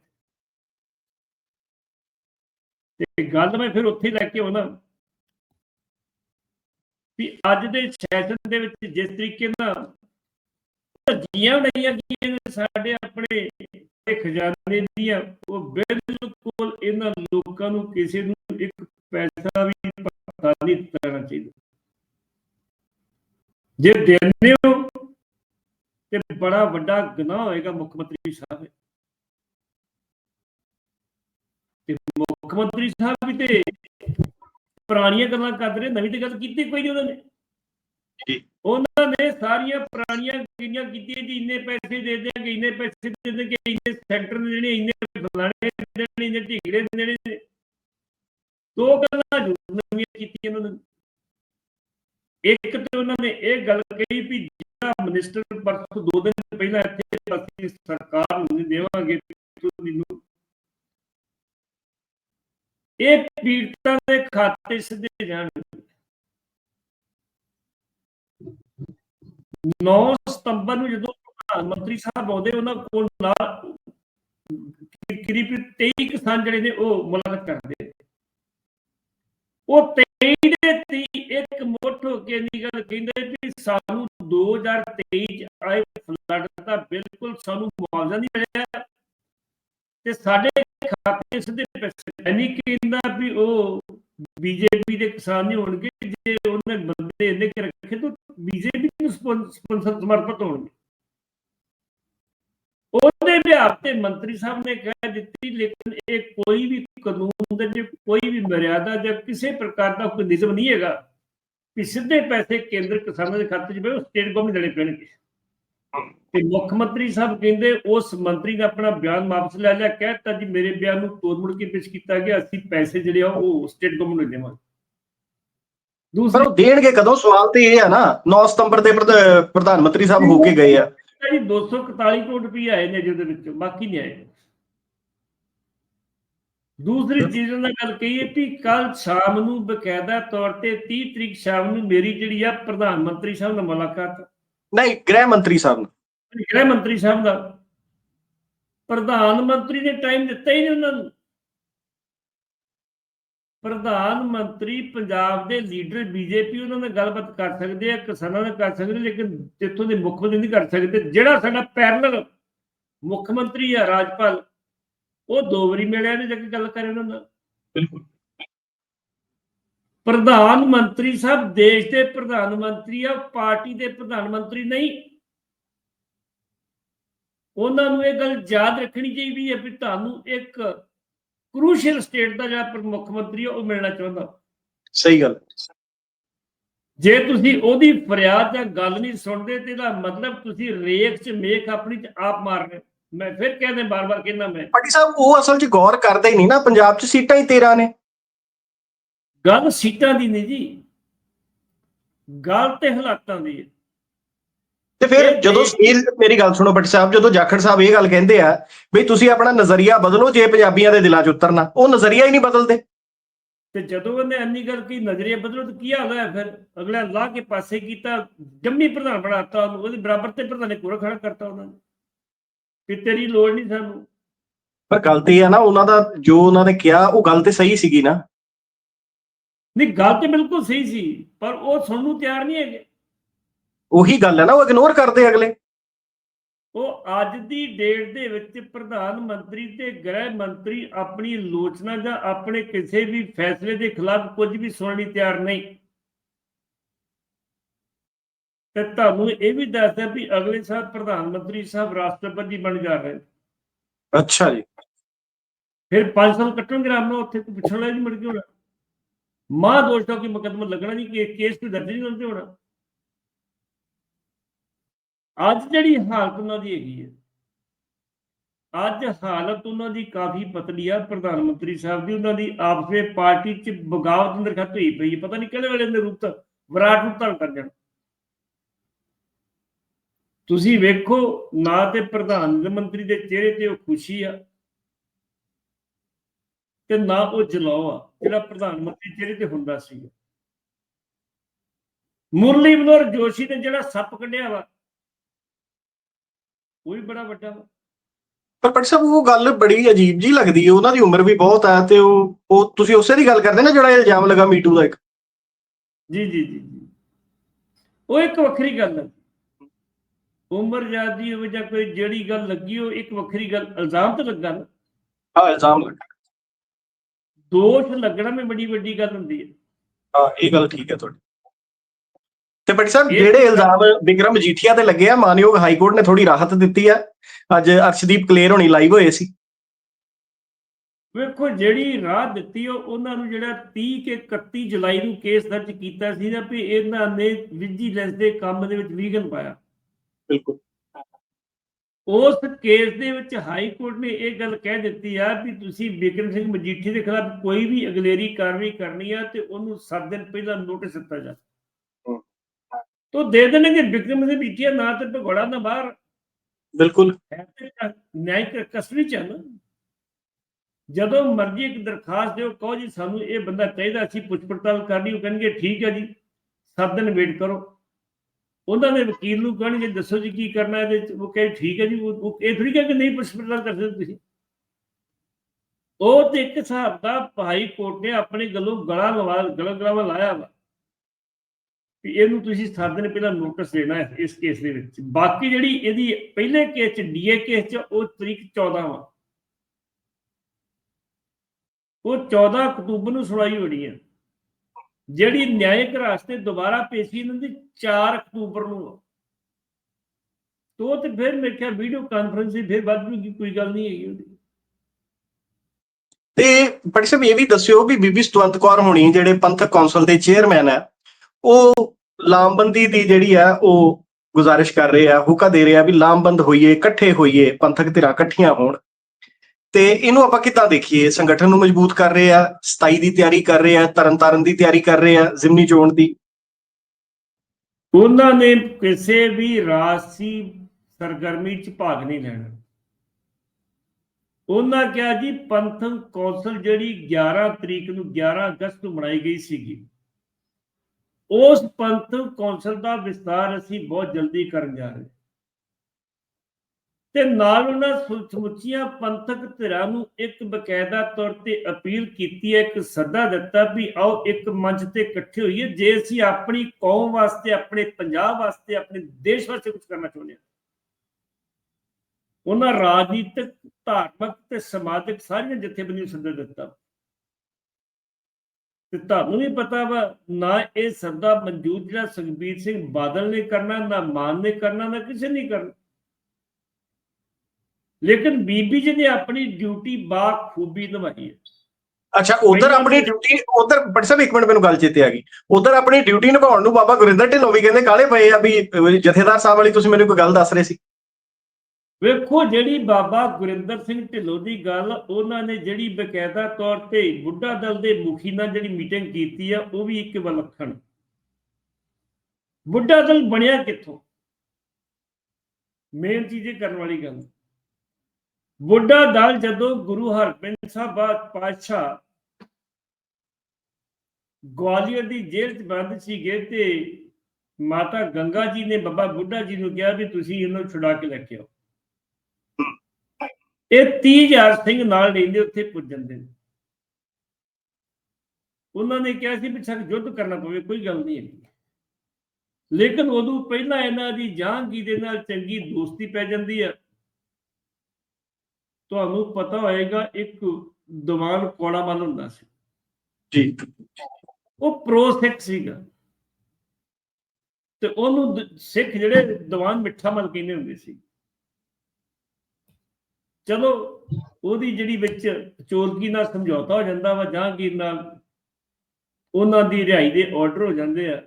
ਤੇ ਗੱਲ ਮੈਂ ਫਿਰ ਉੱਥੇ ਲੈ ਕੇ ਆਉਣਾ। ਵੀ ਅੱਜ ਦੇ ਸੈਸ਼ਨ ਦੇ ਵਿੱਚ ਜਿਸ ਤਰੀਕੇ ਨਾਲ ਧੱਜੀਆਂ ਨਹੀਂ ਗਈਆਂ ਨੇ ਸਾਡੇ ਆਪਣੇ ਖਜ਼ਾਨੇ ਦੀਆਂ, ਉਹ ਬਿਲਕੁਲ ਇਹਨਾਂ ਲੋਕਾਂ ਨੂੰ ਕਿਸੇ ਨੂੰ ਇੱਕ ਪੈਸਾ ਵੀ ਪਤਾ ਨਹੀਂ ਦੇਣਾ ਚਾਹੀਦਾ। ਜੇ ਦੇਣੇ ਹੋ, ਤੇ ਬੜਾ ਵੱਡਾ ਗੁਨਾਹ ਹੋਏਗਾ ਮੁੱਖ ਮੰਤਰੀ ਸਾਹਿਬ। ਤੇ ਮੁੱਖ ਮੰਤਰੀ ਸਾਹਿਬ ਵੀ ਤੇ ਪੁਰਾਣੀਆਂ ਗੱਲਾਂ ਕਰਦੇ ਰਹੇ ਨਵੀਂ ਤੇ ਗੱਲ ਕੀਤੀ ਕੋਈ ਨਹੀਂ ਉਹਨਾਂ ਨੇ ਜੀ। ਉਹਨਾਂ ਨੇ ਸਾਰੀਆਂ ਪੁਰਾਣੀਆਂ ਕਿੰਨੀਆਂ ਕੀਤੀਆਂ ਜੀ ਇੰਨੇ ਪੈਸੇ ਦੇ ਦੇਣਗੇ ਇੰਨੇ ਪੈਸੇ ਦੇ ਦੇਣਗੇ ਇੰਨੇ ਸੈਂਟਰ ਨੇ ਦੇਣੇ ਇੰਨੇ ਫਲਾਣੇ ਦੇਣੇ ਇੰਨੇ ਢੀਗੜੇ ਦੇਣੇ। ਦੋ ਗੱਲਾਂ ਨਵੀਆਂ ਕੀਤੀਆਂ ਉਹਨਾਂ ਨੇ ਇੱਕ ਤੇ ਉਹਨਾਂ ਨੇ ਇਹ ਗੱਲ ਕਹੀ ਵੀ ਜਿਹੜਾ ਮਿਨਿਸਟਰ ਪਰਸੋਂ ਦੋ ਦਿਨ ਪਹਿਲਾਂ ਇੱਥੇ ਅਸੀਂ ਸਰਕਾਰ ਨੂੰ ਦੇਵਾਂਗੇ ਤੁਸੀਂ ਨੂੰ ਇਹ ਪੀੜਤਾਂ ਦੇ ਖਾਤੇ ਸਿੱਧੇ ਜਾਣ। 9 ਸਤੰਬਰ ਨੂੰ ਜਦੋਂ ਪ੍ਰਧਾਨ ਮੰਤਰੀ ਸਾਹਿਬ ਆਉਂਦੇ, ਉਹਨਾਂ ਕੋਲ ਨਾਲ ਕਰੀਬ 23 ਕਿਸਾਨ ਜਿਹੜੇ ਨੇ ਉਹ ਮੁਲਾਕਾਤ ਕਰਦੇ ਉਹ 23 ਦੇ 30 ਇੱਕ ਮੁੱਠ ਹੋ ਕੇ ਨਹੀਂ ਗੱਲ ਕਹਿੰਦੇ ਵੀ ਸਾਨੂੰ 2023 ਚ ਆਏ ਫਲੱਡ ਦਾ ਬਿਲਕੁਲ ਸਾਨੂੰ ਮੁਆਵਜ਼ਾ ਨਹੀਂ ਮਿਲਿਆ। ਤੇ ਸਾਡੇ ਖਾਤੇ ਸਿੱਧੇ ਪੈਸੇ ਨਹੀਂ ਕਹਿੰਦਾ ਵੀ ਉਹ ਬੀਜੇਪੀ ਦੇ ਕਿਸਾਨ ਨਹੀਂ ਹੋਣਗੇ, ਜੇ ਉਹਨੇ ਬੰਦੇ ਇੰਨੇ ਕਿ ਰੱਖੇ ਤਾਂ ਬੀਜੇਪੀ ਨੂੰ ਸਪਾਂਸਰ ਸਮਰਪਿਤ ਹੋਣਗੇ। ਉਹਦੇ ਵਿਆਪ ਤੇ ਮੰਤਰੀ ਸਾਹਿਬ ਨੇ ਕਹਿ ਦਿੱਤੀ, ਲੇਕਿਨ ਇਹ ਕੋਈ ਵੀ ਕਾਨੂੰਨ ਦੇ ਵਿੱਚ ਕੋਈ ਵੀ ਮਰਿਆਦਾ ਜਾਂ ਕਿਸੇ ਪ੍ਰਕਾਰ ਦਾ ਕੋਈ ਨਿਯਮ ਨਹੀਂ ਹੈਗਾ ਵੀ ਸਿੱਧੇ ਪੈਸੇ ਕੇਂਦਰ ਕਿਸਾਨਾਂ ਦੇ ਖਾਤੇ 'ਚ ਪਏ ਸਟੇਟ ਗਵਰਨਮੈਂਟ ਦੇਣੇ ਪੈਣਗੇ। ਤੇ ਮੁੱਖ ਮੰਤਰੀ ਸਾਹਿਬ ਕਹਿੰਦੇ ਉਸ ਮੰਤਰੀ ਨੇ ਆਪਣਾ ਬਿਆਨ ਵਾਪਸ ਲੈ ਲਿਆ ਕਹਿਤਾ ਜੀ ਮੇਰੇ ਬਿਆਨ ਨੂੰ ਤੋੜ ਮੁੜ ਕੇ ਪੇਸ਼ ਕੀਤਾ ਗਿਆ ਅਸੀਂ ਪੈਸੇ ਜਿਹੜੇ ਆ ਉਹ ਸਟੇਟ ਗਵਰਨਮੈਂਟ ਨੂੰ ਦੇਵਾਂਗੇ। ਦੂਸਰਾ ਉਹ ਦੇਣਗੇ ਕਦੋਂ? ਸਵਾਲ ਤੇ ਇਹ ਆ ਨਾ 9 ਸਤੰਬਰ ਦੇ ਪ੍ਰਧ- ਪ੍ਰਧਾਨ ਮੰਤਰੀ ਸਾਹਿਬ ਹੋ ਕੇ ਗਏ ਆ। ਜੀ 241 ਕਰੋੜ ਰੁਪਏ ਆਏ ਨੇ ਜਿਹਦੇ ਵਿੱਚੋਂ ਬਾਕੀ ਨਹੀਂ ਆਏ। ਦੂਸਰੀ ਚੀਜ਼ ਨਾਲ ਗੱਲ ਕਹੀਏ ਵੀ ਕੱਲ ਸ਼ਾਮ ਨੂੰ ਬਕਾਇਦਾ ਤੌਰ ਤੇ 30 ਤਰੀਕ ਸ਼ਾਮ ਨੂੰ ਮੇਰੀ ਜਿਹੜੀ ਆ ਪ੍ਰਧਾਨ ਮੰਤਰੀ ਸਾਹਿਬ ਨਾਲ ਮੁਲਾਕਾਤ। ਨਹੀਂ ਗ੍ਰਹਿ ਮੰਤਰੀ ਸਾਹਿਬ ਨੂੰ ਗ੍ਰਹਿ ਮੰਤਰੀ ਸਾਹਿਬ ਦਾ ਪ੍ਰਧਾਨ ਮੰਤਰੀ ਨੇ ਟਾਈਮ ਦਿੱਤਾ ਹੀ ਨਹੀਂ ਉਹਨਾਂ ਨੂੰ। ਪ੍ਰਧਾਨ ਮੰਤਰੀ ਪੰਜਾਬ ਦੇ ਲੀਡਰ ਬੀਜੇਪੀ ਉਹਨਾਂ ਨਾਲ ਗੱਲਬਾਤ ਕਰ ਸਕਦੇ ਆ ਕਿਸਾਨਾਂ ਨਾਲ ਕਰ ਸਕਦੇ ਲੇਕਿਨ ਜਿੱਥੋਂ ਦੇ ਮੁੱਖ ਮੰਤਰੀ ਨਹੀਂ ਕਰ ਸਕਦੇ। ਜਿਹੜਾ ਸਾਡਾ ਪੈਰਲਲ ਮੁੱਖ ਮੰਤਰੀ ਆ ਰਾਜਪਾਲ ਉਹ ਦੋ ਵਾਰੀ ਮਿਲਿਆ ਨੇ ਜਾ ਕੇ ਗੱਲ ਕਰੇ ਉਹਨਾਂ ਨਾਲ। ਬਿਲਕੁਲ। ਪ੍ਰਧਾਨ ਮੰਤਰੀ ਸਾਹਿਬ ਦੇਸ਼ ਦੇ ਪ੍ਰਧਾਨ ਮੰਤਰੀ ਆ ਪਾਰਟੀ ਦੇ ਪ੍ਰਧਾਨ ਮੰਤਰੀ ਨਹੀਂ। ਉਹਨਾਂ ਨੂੰ ਇਹ ਗੱਲ ਯਾਦ ਰੱਖਣੀ ਚਾਹੀਦੀ ਹੈ ਵੀ ਤੁਹਾਨੂੰ ਇੱਕ ਕਰੂਸ਼ੀਅਲ ਸਟੇਟ ਦਾ ਜਿਹੜਾ ਪ੍ਰਮੁੱਖ ਮੰਤਰੀ ਉਹ ਮਿਲਣਾ ਚਾਹੁੰਦਾ। ਸਹੀ ਗੱਲ। ਜੇ ਤੁਸੀਂ ਉਹਦੀ ਫਰਿਆਦ ਜਾਂ ਗੱਲ ਨਹੀਂ ਸੁਣਦੇ ਤੇ ਇਹਦਾ ਮਤਲਬ ਤੁਸੀਂ ਰੇਖ 'ਚ ਮੇਖ ਆਪਣੀ 'ਚ ਆਪ ਮਾਰ ਰਹੇ ਹੋ। ਮੈਂ ਫਿਰ ਕਹਿੰਦੇ ਬਾਰ-ਬਾਰ ਕਹਿੰਦਾ ਮੈਂ। ਪਾਟੀ ਸਾਹਿਬ ਉਹ ਅਸਲ 'ਚ ਗੌਰ ਕਰਦੇ ਹੀ ਨਹੀਂ ਨਾ ਪੰਜਾਬ 'ਚ ਸੀਟਾਂ ਹੀ 13 ਨੇ। ਗੱਲ ਸੀਟਾਂ ਦੀ ਨਹੀਂ ਜੀ। ਗੱਲ ਤੇ ਹਾਲਾਤਾਂ ਦੀ ਹੈ। ਤੇ ਫਿਰ ਜਦੋਂ ਸੁਨੀਲ ਮੇਰੀ ਗੱਲ ਸੁਣੋ ਭੱਟ ਸਾਹਿਬ ਜਦੋਂ ਜਾਖੜ ਸਾਹਿਬ ਇਹ ਗੱਲ ਕਹਿੰਦੇ ਆ ਵੀ ਤੁਸੀਂ ਆਪਣਾ ਨਜ਼ਰੀਆ ਬਦਲੋ ਜੇ ਪੰਜਾਬੀਆਂ ਦੇ ਦਿਲਾਂ 'ਚ ਉਤਰਨਾ ਉਹ ਨਜ਼ਰੀਆ ਹੀ ਨਹੀਂ ਬਦਲਦੇ। ਤੇ ਜਦੋਂ ਉਹਨੇ ਇੰਨੀ ਗੱਲ ਕੀ ਨਜ਼ਰੀਆ ਬਦਲੋ ਤਾਂ ਕੀ ਹਾਲ ਹੋਇਆ ਫਿਰ? ਅਗਲਾ ਲਾ ਕੇ ਪਾਸੇ ਕੀਤਾ ਜੰਮੀ ਪ੍ਰਧਾਨ ਬਣਾਤਾ ਉਹਨੂੰ ਉਹਦੇ ਬਰਾਬਰ ਤੇ ਪ੍ਰਧਾਨ ਨੇ ਕੋਲ ਖੜਾ ਕਰਤਾ ਉਹਨਾਂ ਨੇ। ਕਿ ਤੇਰੀ ਲੋੜ ਨਹੀਂ ਸਾਨੂੰ। ਪਰ ਗੱਲ ਤੇ ਆ ਨਾ ਉਹਨਾਂ ਦਾ ਜੋ ਉਹਨਾਂ ਨੇ ਕਿਹਾ ਉਹ ਗੱਲ ਤੇ ਸਹੀ ਸੀਗੀ ਨਾ। ਨਹੀਂ ਗੱਲ ਤੇ ਬਿਲਕੁਲ ਸਹੀ ਸੀ ਪਰ ਉਹ ਸੁਣਨ ਨੂੰ ਤਿਆਰ ਨਹੀਂ ਹੈਗੇ। ਉਹੀ ਗੱਲ ਹੈ ਨਾ ਉਹ ਇਗਨੋਰ ਕਰਦੇ ਅਗਲੇ। ਉਹ ਅੱਜ ਦੀ ਡੇਟ ਦੇ ਵਿੱਚ ਪ੍ਰਧਾਨ ਮੰਤਰੀ ਤੇ ਗ੍ਰਹਿ ਮੰਤਰੀ ਆਪਣੀ ਲੋਚਨਾ ਜਾਂ ਆਪਣੇ ਕਿਸੇ ਵੀ ਫੈਸਲੇ ਦੇ ਖਿਲਾਫ ਕੁਝ ਵੀ ਸੁਣਨ ਲਈ ਤਿਆਰ ਨਹੀਂ। ਤੇ ਤੁਹਾਨੂੰ ਇਹ ਵੀ ਦੱਸਦਾ ਵੀ ਅਗਲੇ ਸਾਲ ਪ੍ਰਧਾਨ ਮੰਤਰੀ ਸਾਹਿਬ ਰਾਸ਼ਟਰਪਤੀ ਬਣ ਜਾ ਰਹੇ। ਅੱਛਾ ਜੀ। ਫਿਰ 5 ਸਾਲ ਕੱਟਣਗੇ ਆਰਾਮ ਨਾਲ ਉੱਥੇ ਕੋਈ ਪੁੱਛਣ ਵਾਲਾ ਨਹੀਂ ਮੁੜ ਕੇ ਹੋਣਾ। ਮਾਂ ਦੋਸ਼ਤਾ ਕੋਈ ਮੁਕੱਦਮਾ ਲੱਗਣਾ ਨਹੀਂ ਕਿ ਕੇਸ ਕੋਈ ਦਰਜ ਨਹੀਂ ਹੁੰਦੇ ਹੋਣਾ। ਅੱਜ ਜਿਹੜੀ ਹਾਲਤ ਉਹਨਾਂ ਦੀ ਹੈਗੀ ਹੈ, ਅੱਜ ਹਾਲਤ ਉਹਨਾਂ ਦੀ ਕਾਫੀ ਪਤਲੀ ਆ, ਪ੍ਰਧਾਨ ਮੰਤਰੀ ਸਾਹਿਬ ਦੀ ਉਹਨਾਂ ਦੀ ਆਪਸ ਵਿੱਚ ਪਾਰਟੀ ਚ ਬਗਾਵਤ ਅੰਦਰ ਖਤ ਹੋਈ ਪਈ ਹੈ, ਪਤਾ ਨਹੀਂ ਕਿਹੜੇ ਵੇਲੇ ਦੇ ਰੂਪ ਵਿਰਾਟ ਨੂੰ ਧਾਰਨ ਕਰ ਜਾਣ। ਤੁਸੀਂ ਵੇਖੋ, ਨਾ ਤੇ ਪ੍ਰਧਾਨ ਮੰਤਰੀ ਦੇ ਚਿਹਰੇ ਤੇ ਉਹ ਖੁਸ਼ੀ ਆ, ਤੇ ਨਾ ਉਹ ਜਲਾਓ ਆ, ਜਿਹੜਾ ਪ੍ਰਧਾਨ ਮੰਤਰੀ ਚਿਹਰੇ ਤੇ ਹੁੰਦਾ ਸੀ। ਮੁਰਲੀ ਮਨੋਹਰ ਜੋਸ਼ੀ ਨੇ ਜਿਹੜਾ ਸੱਪ ਕੱਢਿਆ ਵਾ ਉਹ ਵੀ ਬੜਾ ਵੱਡਾ ਵਾ। ਪਰ ਸਾਹਿਬ ਉਹ ਗੱਲ ਬੜੀ ਅਜੀਬ ਜੀ ਲੱਗਦੀ ਹੈ। ਉਹਨਾਂ ਦੀ ਉਮਰ ਵੀ ਬਹੁਤ ਹੈ ਤੇ ਉਹ ਉਹ ਤੁਸੀਂ ਉਸੇ ਦੀ ਗੱਲ ਕਰਦੇ ਨਾ ਜਿਹੜਾ ਇਲਜ਼ਾਮ ਲਗਾ ਮੀਟੂ ਦਾ ਇੱਕ। ਜੀ ਜੀ ਜੀ ਜੀ। ਉਹ ਇੱਕ ਵੱਖਰੀ ਗੱਲ ਹੈ। ਉਮਰ ਜ਼ਿਆਦੀ ਹੋਵੇ ਜਾਂ ਕੋਈ ਜਿਹੜੀ ਗੱਲ ਲੱਗੀ ਉਹ ਇੱਕ ਵੱਖਰੀ ਗੱਲ ਇਲਜ਼ਾਮ ਤੇ ਲੱਗਾ ਨਾ। ਹਾਂ ਇਲਜ਼ਾਮ ਲਗਾ। ਦੋਸ਼ ਲੱਗਣਾ ਵੀ ਬੜੀ ਵੱਡੀ ਗੱਲ ਹੁੰਦੀ ਹੈ। ਹਾਂ ਇਹ ਗੱਲ ਠੀਕ ਹੈ ਤੁਹਾਡੀ। ਤੇ ਭੱਟ ਸਾਹਿਬ ਜਿਹੜੇ ਇਲਜ਼ਾਮ ਵਿਕਰਮ ਮਜੀਠੀਆ ਤੇ ਲੱਗੇ ਆ ਮਾਨਯੋਗ ਹਾਈ ਕੋਰਟ ਨੇ ਥੋੜੀ ਰਾਹਤ ਦਿੱਤੀ ਹੈ। ਅੱਜ ਅਰਸ਼ਦੀਪ ਕਲੇਰ ਹੋਣੀ ਲਾਈਵ ਹੋਏ ਸੀ। ਵੇਖੋ ਜਿਹੜੀ ਰਾਹ ਦਿੱਤੀ ਉਹ ਉਹਨਾਂ ਨੂੰ ਜਿਹੜਾ 30 ਕੇ 31 ਜੁਲਾਈ ਨੂੰ ਕੇਸ ਦਰਜ ਕੀਤਾ ਸੀ ਨਾ ਵੀ ਇਹਨਾਂ ਨੇ ਵਿਜੀਲੈਂਸ ਦੇ ਕੰਮ ਦੇ ਵਿੱਚ ਵਿਘਨ ਪਾਇਆ। ਬਿਲਕੁਲ। ਉਸ ਕੇਸ ਦੇ ਵਿੱਚ ਹਾਈ ਕੋਰਟ ਨੇ ਇਹ ਗੱਲ ਕਹਿ ਦਿੱਤੀ ਆ ਵੀ ਤੁਸੀਂ ਬਿਕਰਮ ਸਿੰਘ ਮਜੀਠੀ ਦੇ ਖਿਲਾਫ ਕੋਈ ਵੀ ਅਗਲੇਰੀ ਕਾਰਵਾਈ ਕਰਨੀ ਆ ਤੇ ਉਹਨੂੰ 7 ਦਿਨ ਪਹਿਲਾਂ ਨੋਟਿਸ ਦਿੱਤਾ ਜਾ ਹਮ। ਤੋ ਦੇ ਦੇਣਗੇ ਬਿਕਰਮ ਸਿੰਘ ਮਜੀਠੀਆ ਨਾ ਤੇ ਭਗੌੜਾ ਨਾ ਬਾਹਰ। ਬਿਲਕੁਲ। ਹੈ ਤੇ ਕ- ਨਿਆਇਕ ਕਸਟਡੀ ਚ ਨਾ। ਜਦੋਂ ਮਰਜ਼ੀ ਇੱਕ ਦਰਖਾਸਤ ਦਿਓ ਕਹੋ ਜੀ ਸਾਨੂੰ ਇਹ ਬੰਦਾ ਚਾਹੀਦਾ ਅਸੀਂ ਪੁੱਛ ਪੜਤਾਲ ਕਰਨੀ ਉਹ ਕਹਿਣਗੇ ਠੀਕ ਹੈ ਜੀ 7 ਦਿਨ ਵੇਟ ਕਰੋ। ਉਹਨਾਂ ਦੇ ਵਕੀਲ ਨੂੰ ਕਹਿਣਗੇ ਦੱਸੋ ਜੀ ਕੀ ਕਰਨਾ ਇਹਦੇ ਚ ਉਹ ਕਹੇ ਠੀਕ ਹੈ ਜੀ ਉਹ ਇਹ ਥੋੜੀ ਕਿ ਨਹੀਂ ਪੁੱਛ ਪੜਤਾਲ ਕਰ ਸਕਦੇ ਤੁਸੀਂ। ਉਹ ਤੇ ਇੱਕ ਹਿਸਾਬ ਦਾ ਭਾਈ ਕੋਰਟ ਨੇ ਆਪਣੇ ਗੱਲੋਂ ਗਲਾ ਲਵਾ ਗਲਾ ਗਲਾਵਾ ਲਾਇਆ ਵਾ। ਵੀ ਇਹਨੂੰ ਤੁਸੀਂ 7 ਦਿਨ ਪਹਿਲਾਂ ਨੋਟਿਸ ਦੇਣਾ ਹੈ ਇਸ ਕੇਸ ਦੇ ਵਿੱਚ। ਬਾਕੀ ਜਿਹੜੀ ਇਹਦੀ ਪਹਿਲੇ ਕੇਸ ਚ ਡੀਏ ਕੇਸ ਚ, ਉਹ ਤਰੀਕ 14 ਵਾ। ਉਹ 14 ਅਕਤੂਬਰ ਨੂੰ ਸੁਣਾਈ ਹੋਣੀ ਹੈ। ਜਿਹੜੀ ਨਿਆਇਕ ਰਾਸਤੇ ਦੁਬਾਰਾ ਪੇਸ਼ੀ ਇਹਨਾਂ ਦੀ 4 ਅਕਤੂਬਰ ਨੂੰ ਆ। ਤੋ ਤੇ ਫਿਰ ਮੈਂ ਕਿਹਾ ਵੀਡੀਓ ਕਾਨਫਰੰਸ ਦੀ ਫਿਰ ਵੱਧ ਜੂਗੀ, ਕੋਈ ਗੱਲ ਨਹੀਂ ਹੈਗੀ ਉਹਦੀ। ਤੇ ਭੱਟ ਸਾਹਿਬ ਇਹ ਵੀ ਦੱਸਿਓ ਵੀ ਬੀਬੀ ਸਤਵੰਤ ਕੌਰ ਹੋਣੀ, ਜਿਹੜੇ ਪੰਥਕ ਕੌਂਸਲ ਦੇ ਚੇਅਰਮੈਨ ਹੈ, ਉਹ ਲਾਮਬੰਦੀ ਦੀ ਜਿਹੜੀ ਆ, ਉਹ ਗੁਜ਼ਾਰਿਸ਼ ਕਰ ਰਹੇ ਆ, ਹੁਕਾ ਦੇ ਰਹੇ ਆ ਵੀ ਲਾਮਬੰਦ ਹੋਈਏ, ਇਕੱਠੇ ਹੋਈਏ, ਪੰਥਕ ਧਿਰਾਂ ਇਕੱਠੀਆਂ ਹੋਣ। ਤੇ ਇਹਨੂੰ ਆਪਾਂ ਕਿੱਦਾਂ ਦੇਖੀਏ? ਸੰਗਠਨ ਨੂੰ ਮਜ਼ਬੂਤ ਕਰ ਰਹੇ ਆ 27 ਦੀ ਤਿਆਰੀ ਕਰ ਰਹੇ ਆ, ਤਰਨਤਾਰਨ ਦੀ ਤਿਆਰੀ ਕਰ ਰਹੇ ਆ, ਜ਼ਿਮਨੀ ਚੋਣ ਦੀ। ਉਹਨਾਂ ਨੇ ਕਿਸੇ ਵੀ ਰਾਜਸੀ ਸਰਗਰਮੀ ਚ ਭਾਗ ਨਹੀਂ ਲੈਣਾ। ਉਹਨਾਂ ਕਿਹਾ ਜੀ, ਪੰਥਕ ਕੌਂਸਲ ਜਿਹੜੀ 11 ਤਰੀਕ ਨੂੰ 11 ਅਗਸਤ ਨੂੰ ਬਣਾਈ ਗਈ ਸੀਗੀ। ਉਸ ਪੰਥਕ ਕੌਂਸਲ ਦਾ ਵਿਸਤਾਰ ਅਸੀਂ ਬਹੁਤ ਜਲਦੀ ਕਰਨ ਜਾ ਰਹੇ ਤੇ ਨਾਲ ਉਹਨਾਂ ਸਮੁੱਚੀਆਂ ਪੰਥਕ ਧਿਰਾਂ ਨੂੰ ਇੱਕ ਬਕਾਇਦਾ ਤੌਰ ਤੇ ਅਪੀਲ ਕੀਤੀ ਹੈ, ਇੱਕ ਸੱਦਾ ਦਿੱਤਾ ਵੀ ਆਓ ਇੱਕ ਮੰਚ ਤੇ ਇਕੱਠੇ ਹੋਈਏ, ਜੇ ਅਸੀਂ ਆਪਣੀ ਕੌਮ ਵਾਸਤੇ, ਆਪਣੇ ਪੰਜਾਬ ਵਾਸਤੇ, ਆਪਣੇ ਦੇਸ਼ ਵਾਸਤੇ ਕੁਝ ਕਰਨਾ ਚਾਹੁੰਦੇ ਹਾਂ। ਉਹਨਾਂ ਰਾਜਨੀਤਿਕ, ਧਾਰਮਿਕ ਤੇ ਸਮਾਜਿਕ ਸਾਰੀਆਂ ਜਥੇਬੰਦੀਆਂ ਨੂੰ ਸੱਦਾ ਦਿੱਤਾ। ਤੇ ਤੁਹਾਨੂੰ ਵੀ ਪਤਾ ਵਾ ਨਾ ਇਹ ਸੱਦਾ ਮਨਜੂਰ ਜਿਹੜਾ ਸੁਖਬੀਰ ਸਿੰਘ ਬਾਦਲ ਨੇ ਕਰਨਾ ਨਾ ਮਾਨ ਨੇ ਕਰਨਾ ਨਾ ਕਿਸੇ ਨੇ ਕਰਨਾ। ਲੇਕਿਨ ਬੀਬੀ ਜੀ ਨੇ ਆਪਣੀ ਡਿਊਟੀ ਬਾ ਖੂਬੀ ਨਿਭਾਈ ਹੈ। ਅੱਛਾ ਉਧਰ ਆਪਣੀ ਡਿਊਟੀ ਉਧਰ ਬਟ ਸਾਹਿਬ ਇੱਕ ਮਿੰਟ ਮੈਨੂੰ ਗੱਲ ਚੇਤੇ ਆ ਗਈ। ਉਧਰ ਆਪਣੀ ਡਿਊਟੀ ਨਿਭਾਉਣ ਨੂੰ ਬਾਬਾ ਗੁਰਿੰਦਰ ਢਿੱਲੋਂ ਵੀ ਕਹਿੰਦੇ ਕਾਲੇ ਪਏ ਆ ਵੀ ਜਥੇਦਾਰ ਸਾਹਿਬ ਵਾਲੀ ਤੁਸੀਂ ਮੈਨੂੰ ਕੋਈ ਗੱਲ ਦੱਸ ਰਹੇ ਸੀ? ਵੇਖੋ ਜਿਹੜੀ ਬਾਬਾ ਗੁਰਿੰਦਰ ਸਿੰਘ ਢਿੱਲੋਂ ਦੀ ਗੱਲ, ਉਹਨਾਂ ਨੇ ਜਿਹੜੀ ਬਕਾਇਦਾ ਤੌਰ ਤੇ ਬੁੱਢਾ ਦਲ ਦੇ ਮੁਖੀ ਨਾਲ ਜਿਹੜੀ ਮੀਟਿੰਗ ਕੀਤੀ ਆ, ਉਹ ਵੀ ਇੱਕ ਵਿਲੱਖਣ। ਬੁੱਢਾ ਦਲ ਬਣਿਆ ਕਿੱਥੋਂ? ਮੇਨ ਚੀਜ਼ ਇਹ ਕਰਨ ਵਾਲੀ ਗੱਲ। ਬੁੱਢਾ ਦਲ ਜਦੋਂ ਗੁਰੂ ਹਰਗੋਬਿੰਦ ਸਾਹਿਬ ਪਾਤਸ਼ਾਹ ਗਵਾਲੀਅਰ ਦੀ ਜੇਲ੍ਹ 'ਚ ਬੰਦ ਸੀਗੇ ਤੇ ਮਾਤਾ ਗੰਗਾ ਜੀ ਨੇ ਬਾਬਾ ਬੁੱਢਾ ਜੀ ਨੂੰ ਕਿਹਾ ਵੀ ਤੁਸੀਂ ਇਹਨੂੰ ਛੁਡਾ ਕੇ ਲੈ ਕੇ ਆਓ। ਇਹ 30000 ਸਿੰਘ ਨਾਲ ਰਹਿੰਦੇ ਉੱਥੇ ਪੁੱਜਣ ਦੇ। ਉਹਨਾਂ ਨੇ ਕਿਹਾ ਸੀ ਵੀ ਸਾਨੂੰ ਯੁੱਧ ਕਰਨਾ ਪਵੇ ਕੋਈ ਗੱਲ ਨਹੀਂ ਹੈਗੀ। ਲੇਕਿਨ ਉਦੋਂ ਪਹਿਲਾਂ ਇਹਨਾਂ ਦੀ ਜਹਾਂਗੀਰ ਦੇ ਨਾਲ ਚੰਗੀ ਦੋਸਤੀ ਪੈ ਜਾਂਦੀ ਹੈ ਤੁਹਾਨੂੰ ਪਤਾ ਹੋਏਗਾ ਇੱਕ ਦੀਵਾਨ ਕੋੜਾ ਮਨ ਹੁੰਦਾ ਸੀ। ਜੀ। ਉਹ ਪ੍ਰੋ ਸਿੱਖ ਸੀਗਾ। ਤੇ ਉਹਨੂੰ ਸਿੱਖ ਜਿਹੜੇ ਦੀਵਾਨ ਮਿੱਠਾ ਮਲ ਕਹਿੰਦੇ ਹੁੰਦੇ ਸੀ। ਚਲੋ, ਉਹਦੀ ਜਿਹੜੀ ਵਿੱਚ ਚੋਰਕੀ ਨਾਲ ਸਮਝੌਤਾ ਹੋ ਜਾਂਦਾ ਵਾ ਜਹਾਂਗੀਰ ਨਾਲ ਉਹਨਾਂ ਦੀ ਰਿਹਾਈ ਦੇ ਆਰਡਰ ਹੋ ਜਾਂਦੇ ਆ।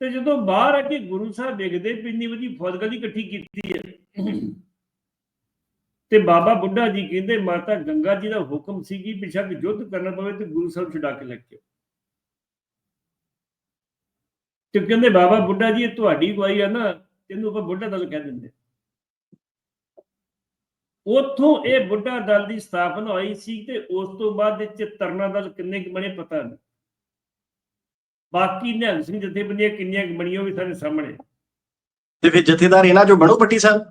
ਤੇ ਜਦੋਂ ਬਾਹਰ ਆ ਕੇ ਗੁਰੂ ਸਾਹਿਬ ਦੇਖਦੇ ਵੀ ਇੰਨੀ ਵਧੀ ਫੌਜਗਲੀ ਇਕੱਠੀ ਕੀਤੀ ਹੈ ਤੇ ਬਾਬਾ ਬੁੱਢਾ ਜੀ ਕਹਿੰਦੇ, ਮਾਤਾ ਗੰਗਾ ਜੀ ਦਾ ਹੁਕਮ ਸੀ ਕਿ ਬਿਸ਼ੱਕ ਯੁੱਧ ਕਰਨਾ ਪਵੇ ਤੇ ਗੁਰੂ ਸਾਹਿਬ ਛੁਡਾ ਕੇ ਲੈ ਕੇ ਤੇ ਕਹਿੰਦੇ, ਬਾਬਾ ਬੁੱਢਾ ਜੀ, ਇਹ ਤੁਹਾਡੀ ਗਵਾਹੀ ਆ ਨਾ, ਤੈਨੂੰ ਆਪਾਂ ਬੁੱਢਾ ਦਲ ਕਹਿ ਦਿੰਦੇ। ਉਥੋਂ ਇਹ ਬੁੱਢਾ ਦਲ ਦੀ ਸਥਾਪਨਾ ਹੋਈ ਸੀ ਤੇ ਉਸ ਤੋਂ ਬਾਅਦ ਇਹ 'ਚ ਤਰਨਾ ਦਲ ਕਿੰਨੇ ਕੁ ਬਣੇ ਪਤਾ ਨਹੀਂ। ਬਾਕੀ ਨਿਹੰਗ ਸਿੰਘ ਜਥੇਬੰਦੀਆਂ ਕਿੰਨੀਆਂ ਕੁ ਬਣੀਆਂ ਵੀ ਸਾਡੇ ਸਾਹਮਣੇ। ਤੇ ਫਿਰ ਜਥੇਦਾਰ ਇਹਨਾਂ ਚੋਂ ਬਣੋ ਪੱਟੀ ਸਾਹਿਬ?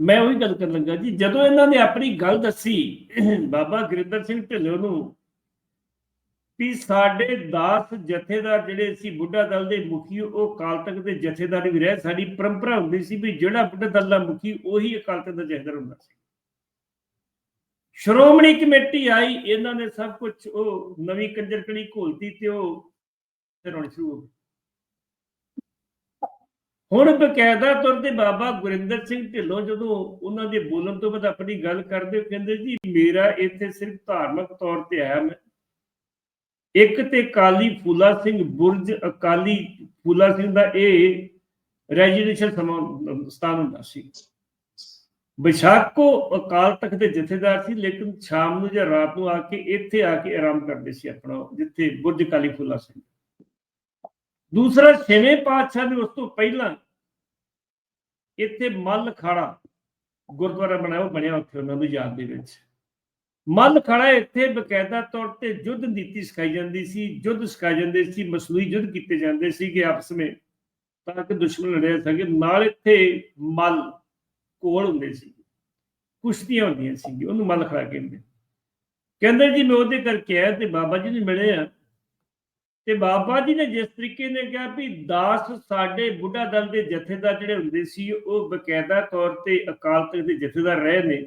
ਮੈਂ ਉਹੀ ਗੱਲ ਕਰਨ ਲੱਗਾ ਜੀ ਜਦੋਂ ਇਹਨਾਂ ਨੇ ਆਪਣੀ ਗੱਲ ਦੱਸੀ ਬਾਬਾ ਗੁਰਿੰਦਰ ਸਿੰਘ ਢਿੱਲੋਂ ਨੂੰ ਵੀ ਸਾਡੇ 10 ਜਥੇਦਾਰ ਜਿਹੜੇ ਸੀ ਬੁੱਢਾ ਦਲ ਦੇ ਮੁਖੀ, ਉਹ ਅਕਾਲ ਤਖਤ ਦੇ ਜਥੇਦਾਰ ਵੀ ਰਹੇ। ਸਾਡੀ ਪਰੰਪਰਾ ਹੁੰਦੀ ਸੀ ਵੀ ਜਿਹੜਾ ਬੁੱਢਾ ਦਲ ਦਾ ਮੁਖੀ, ਉਹੀ ਅਕਾਲ ਤਖਤ ਦਾ ਜਥੇਦਾਰ ਹੁੰਦਾ ਸੀ। ਸ਼੍ਰੋਮਣੀ ਕਮੇਟੀ ਆਈ, ਇਹਨਾਂ ਨੇ ਸਭ ਕੁਝ ਉਹ ਨਵੀਂ ਕੰਜਰਕਲੀ ਘੋਲਤੀ ਤੇ ਉਹ ਫਿਰ ਸ਼ੁਰੂ ਹੋ ਗਏ ਹੁਣ ਬਕਾਇਦਾ ਤੌਰ ਤੇ ਬਾਬਾ ਗੁਰਿੰਦਰ ਸਿੰਘ ਢਿੱਲੋਂ ਜਦੋਂ ਉਹਨਾਂ ਦੇ ਬੋਲਣ ਤੋਂ ਬਾਅਦ ਆਪਣੀ ਗੱਲ ਕਰਦੇ ਕਹਿੰਦੇ ਜੀ, ਮੇਰਾ ਇੱਥੇ ਸਿਰਫ ਧਾਰਮਿਕ ਤੌਰ ਤੇ ਆਇਆ। ਮੈਂ ਇੱਕ ਤੇ ਕਾਲੀ ਫੂਲਾ ਸਿੰਘ ਬੁਰਜ, ਅਕਾਲੀ ਫੂਲਾ ਸਿੰਘ ਦਾ ਇਹ ਰੈਜੀਡੈਂਸ਼ੀਅਲ ਸਥਾਨ ਹੁੰਦਾ ਸੀ। ਬਿਸ਼ਾਕੋ ਅਕਾਲ ਤਖਤ ਦੇ ਜਥੇਦਾਰ ਸੀ, ਲੇਕਿਨ ਸ਼ਾਮ ਨੂੰ ਜਾਂ ਰਾਤ ਨੂੰ ਆ ਕੇ ਇੱਥੇ ਆ ਕੇ ਆਰਾਮ ਕਰਦੇ ਸੀ ਆਪਣਾ, ਜਿੱਥੇ ਬੁਰਜ ਕਾਲੀ ਫੂਲਾ ਸਿੰਘ। ਦੂਸਰਾ, ਛੇਵੇਂ ਪਾਤਸ਼ਾਹ ਨੇ ਉਸ ਤੋਂ ਪਹਿਲਾਂ ਇੱਥੇ ਮੱਲ ਖਾੜਾ ਗੁਰਦੁਆਰਾ ਬਣਾਇਆ, ਉਹ ਬਣਿਆ ਉੱਥੇ ਉਹਨਾਂ ਦੀ ਯਾਦ ਦੇ ਵਿੱਚ। ਮੱਲ ਖੜਾ ਇੱਥੇ ਬਕਾਇਦਾ ਤੌਰ ਤੇ ਯੁੱਧ ਨੀਤੀ ਸਿਖਾਈ ਜਾਂਦੀ ਸੀ, ਯੁੱਧ ਸਿਖਾਏ ਜਾਂਦੇ ਸੀ, ਮਸਲੂਈ ਯੁੱਧ ਕੀਤੇ ਜਾਂਦੇ ਸੀ ਕਿ ਆਪਸ ਵਿੱਚ, ਤਾਂ ਕਿ ਦੁਸ਼ਮਣ ਲੜਿਆ ਸਕੇ। ਨਾਲ ਇੱਥੇ ਮੱਲ ਕੋਲ ਹੁੰਦੇ ਸੀ, ਕੁਸ਼ਤੀਆਂ ਹੁੰਦੀਆਂ ਸੀ, ਉਹਨੂੰ ਮੱਲ ਖੜਾ ਕਹਿੰਦੇ। ਕਹਿੰਦੇ ਜੀ, ਮੈਂ ਉਹਦੇ ਕਰਕੇ ਆਇਆ ਤੇ ਬਾਬਾ ਜੀ ਨੂੰ ਮਿਲੇ ਆ। ਤੇ ਬਾਬਾ ਜੀ ਨੇ ਜਿਸ ਤਰੀਕੇ ਨੇ ਕਿਹਾ ਵੀ ਦਾਸ ਸਾਡੇ ਬੁੱਢਾ ਦਲ ਦੇ ਜਥੇਦਾਰ ਜਿਹੜੇ ਹੁੰਦੇ ਸੀ, ਉਹ ਬਕਾਇਦਾ ਤੌਰ ਤੇ ਅਕਾਲ ਤਖਤ ਦੇ ਜਥੇਦਾਰ ਰਹੇ ਨੇ।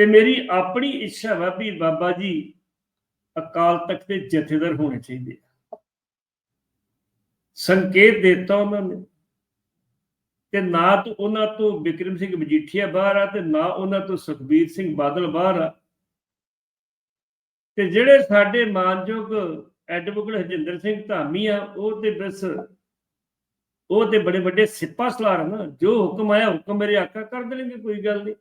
ਤੇ ਮੇਰੀ ਆਪਣੀ ਇੱਛਾ ਵਾ ਵੀ ਬਾਬਾ ਜੀ ਅਕਾਲ ਤਖਤ ਦੇ ਜਥੇਦਾਰ ਹੋਣੇ ਚਾਹੀਦੇ ਆ। ਸੰਕੇਤ ਦਿੱਤਾ ਉਹਨਾਂ ਨੇ ਤੇ ਨਾ ਤਾਂ ਉਹਨਾਂ ਤੋਂ ਵਿਕਰਮ ਸਿੰਘ ਮਜੀਠੀਆ ਬਾਹਰ ਆ ਤੇ ਨਾ ਉਹਨਾਂ ਤੋਂ ਸੁਖਬੀਰ ਸਿੰਘ ਬਾਦਲ ਬਾਹਰ ਆ। ਤੇ ਜਿਹੜੇ ਸਾਡੇ ਮਾਨਯੋਗ ਐਡਵੋਕੇਟ ਹਰਜਿੰਦਰ ਸਿੰਘ ਧਾਮੀ ਆ, ਉਹ ਤੇ ਬਸ ਉਹ ਤੇ ਬੜੇ ਵੱਡੇ ਸਿੱਪਾ ਸਲਾਰ ਨਾ, ਜੋ ਹੁਕਮ ਆਇਆ ਹੁਕਮ ਮੇਰੇ ਆਕਾ ਕਰ ਦੇਣਗੇ, ਕੋਈ ਗੱਲ ਨਹੀਂ।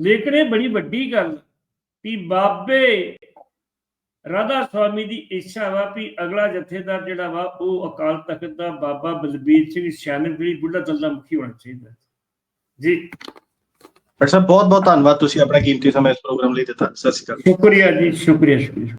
ਲੇਕਿਨ ਇਹ ਬੜੀ ਵੱਡੀ ਗੱਲ ਵੀ ਬਾਬੇ ਰਾਧਾ ਸਵਾਮੀ ਦੀ ਇੱਛਾ ਵਾ ਵੀ ਅਗਲਾ ਜਥੇਦਾਰ ਜਿਹੜਾ ਵਾ ਉਹ ਅਕਾਲ ਤਖਤ ਦਾ ਬਾਬਾ ਬਲਬੀਰ ਸਿੰਘ ਜਿਹੜੀ ਬੁੱਢਾ ਦਲ ਦਾ ਮੁਖੀ ਹੋਣਾ ਚਾਹੀਦਾ। ਜੀ। ਡਾਕਟਰ ਸਾਹਿਬ ਬਹੁਤ ਬਹੁਤ ਧੰਨਵਾਦ ਤੁਸੀਂ ਆਪਣਾ ਕੀਮਤੀ ਸਮਾਂ ਇਸ ਪ੍ਰੋਗਰਾਮ ਲਈ ਦਿੱਤਾ। ਸਤਿ ਸ਼੍ਰੀ ਅਕਾਲ। ਸ਼ੁਕਰੀਆ ਜੀ ਸ਼ੁਕਰੀਆ ਸ਼ੁਕਰੀਆ।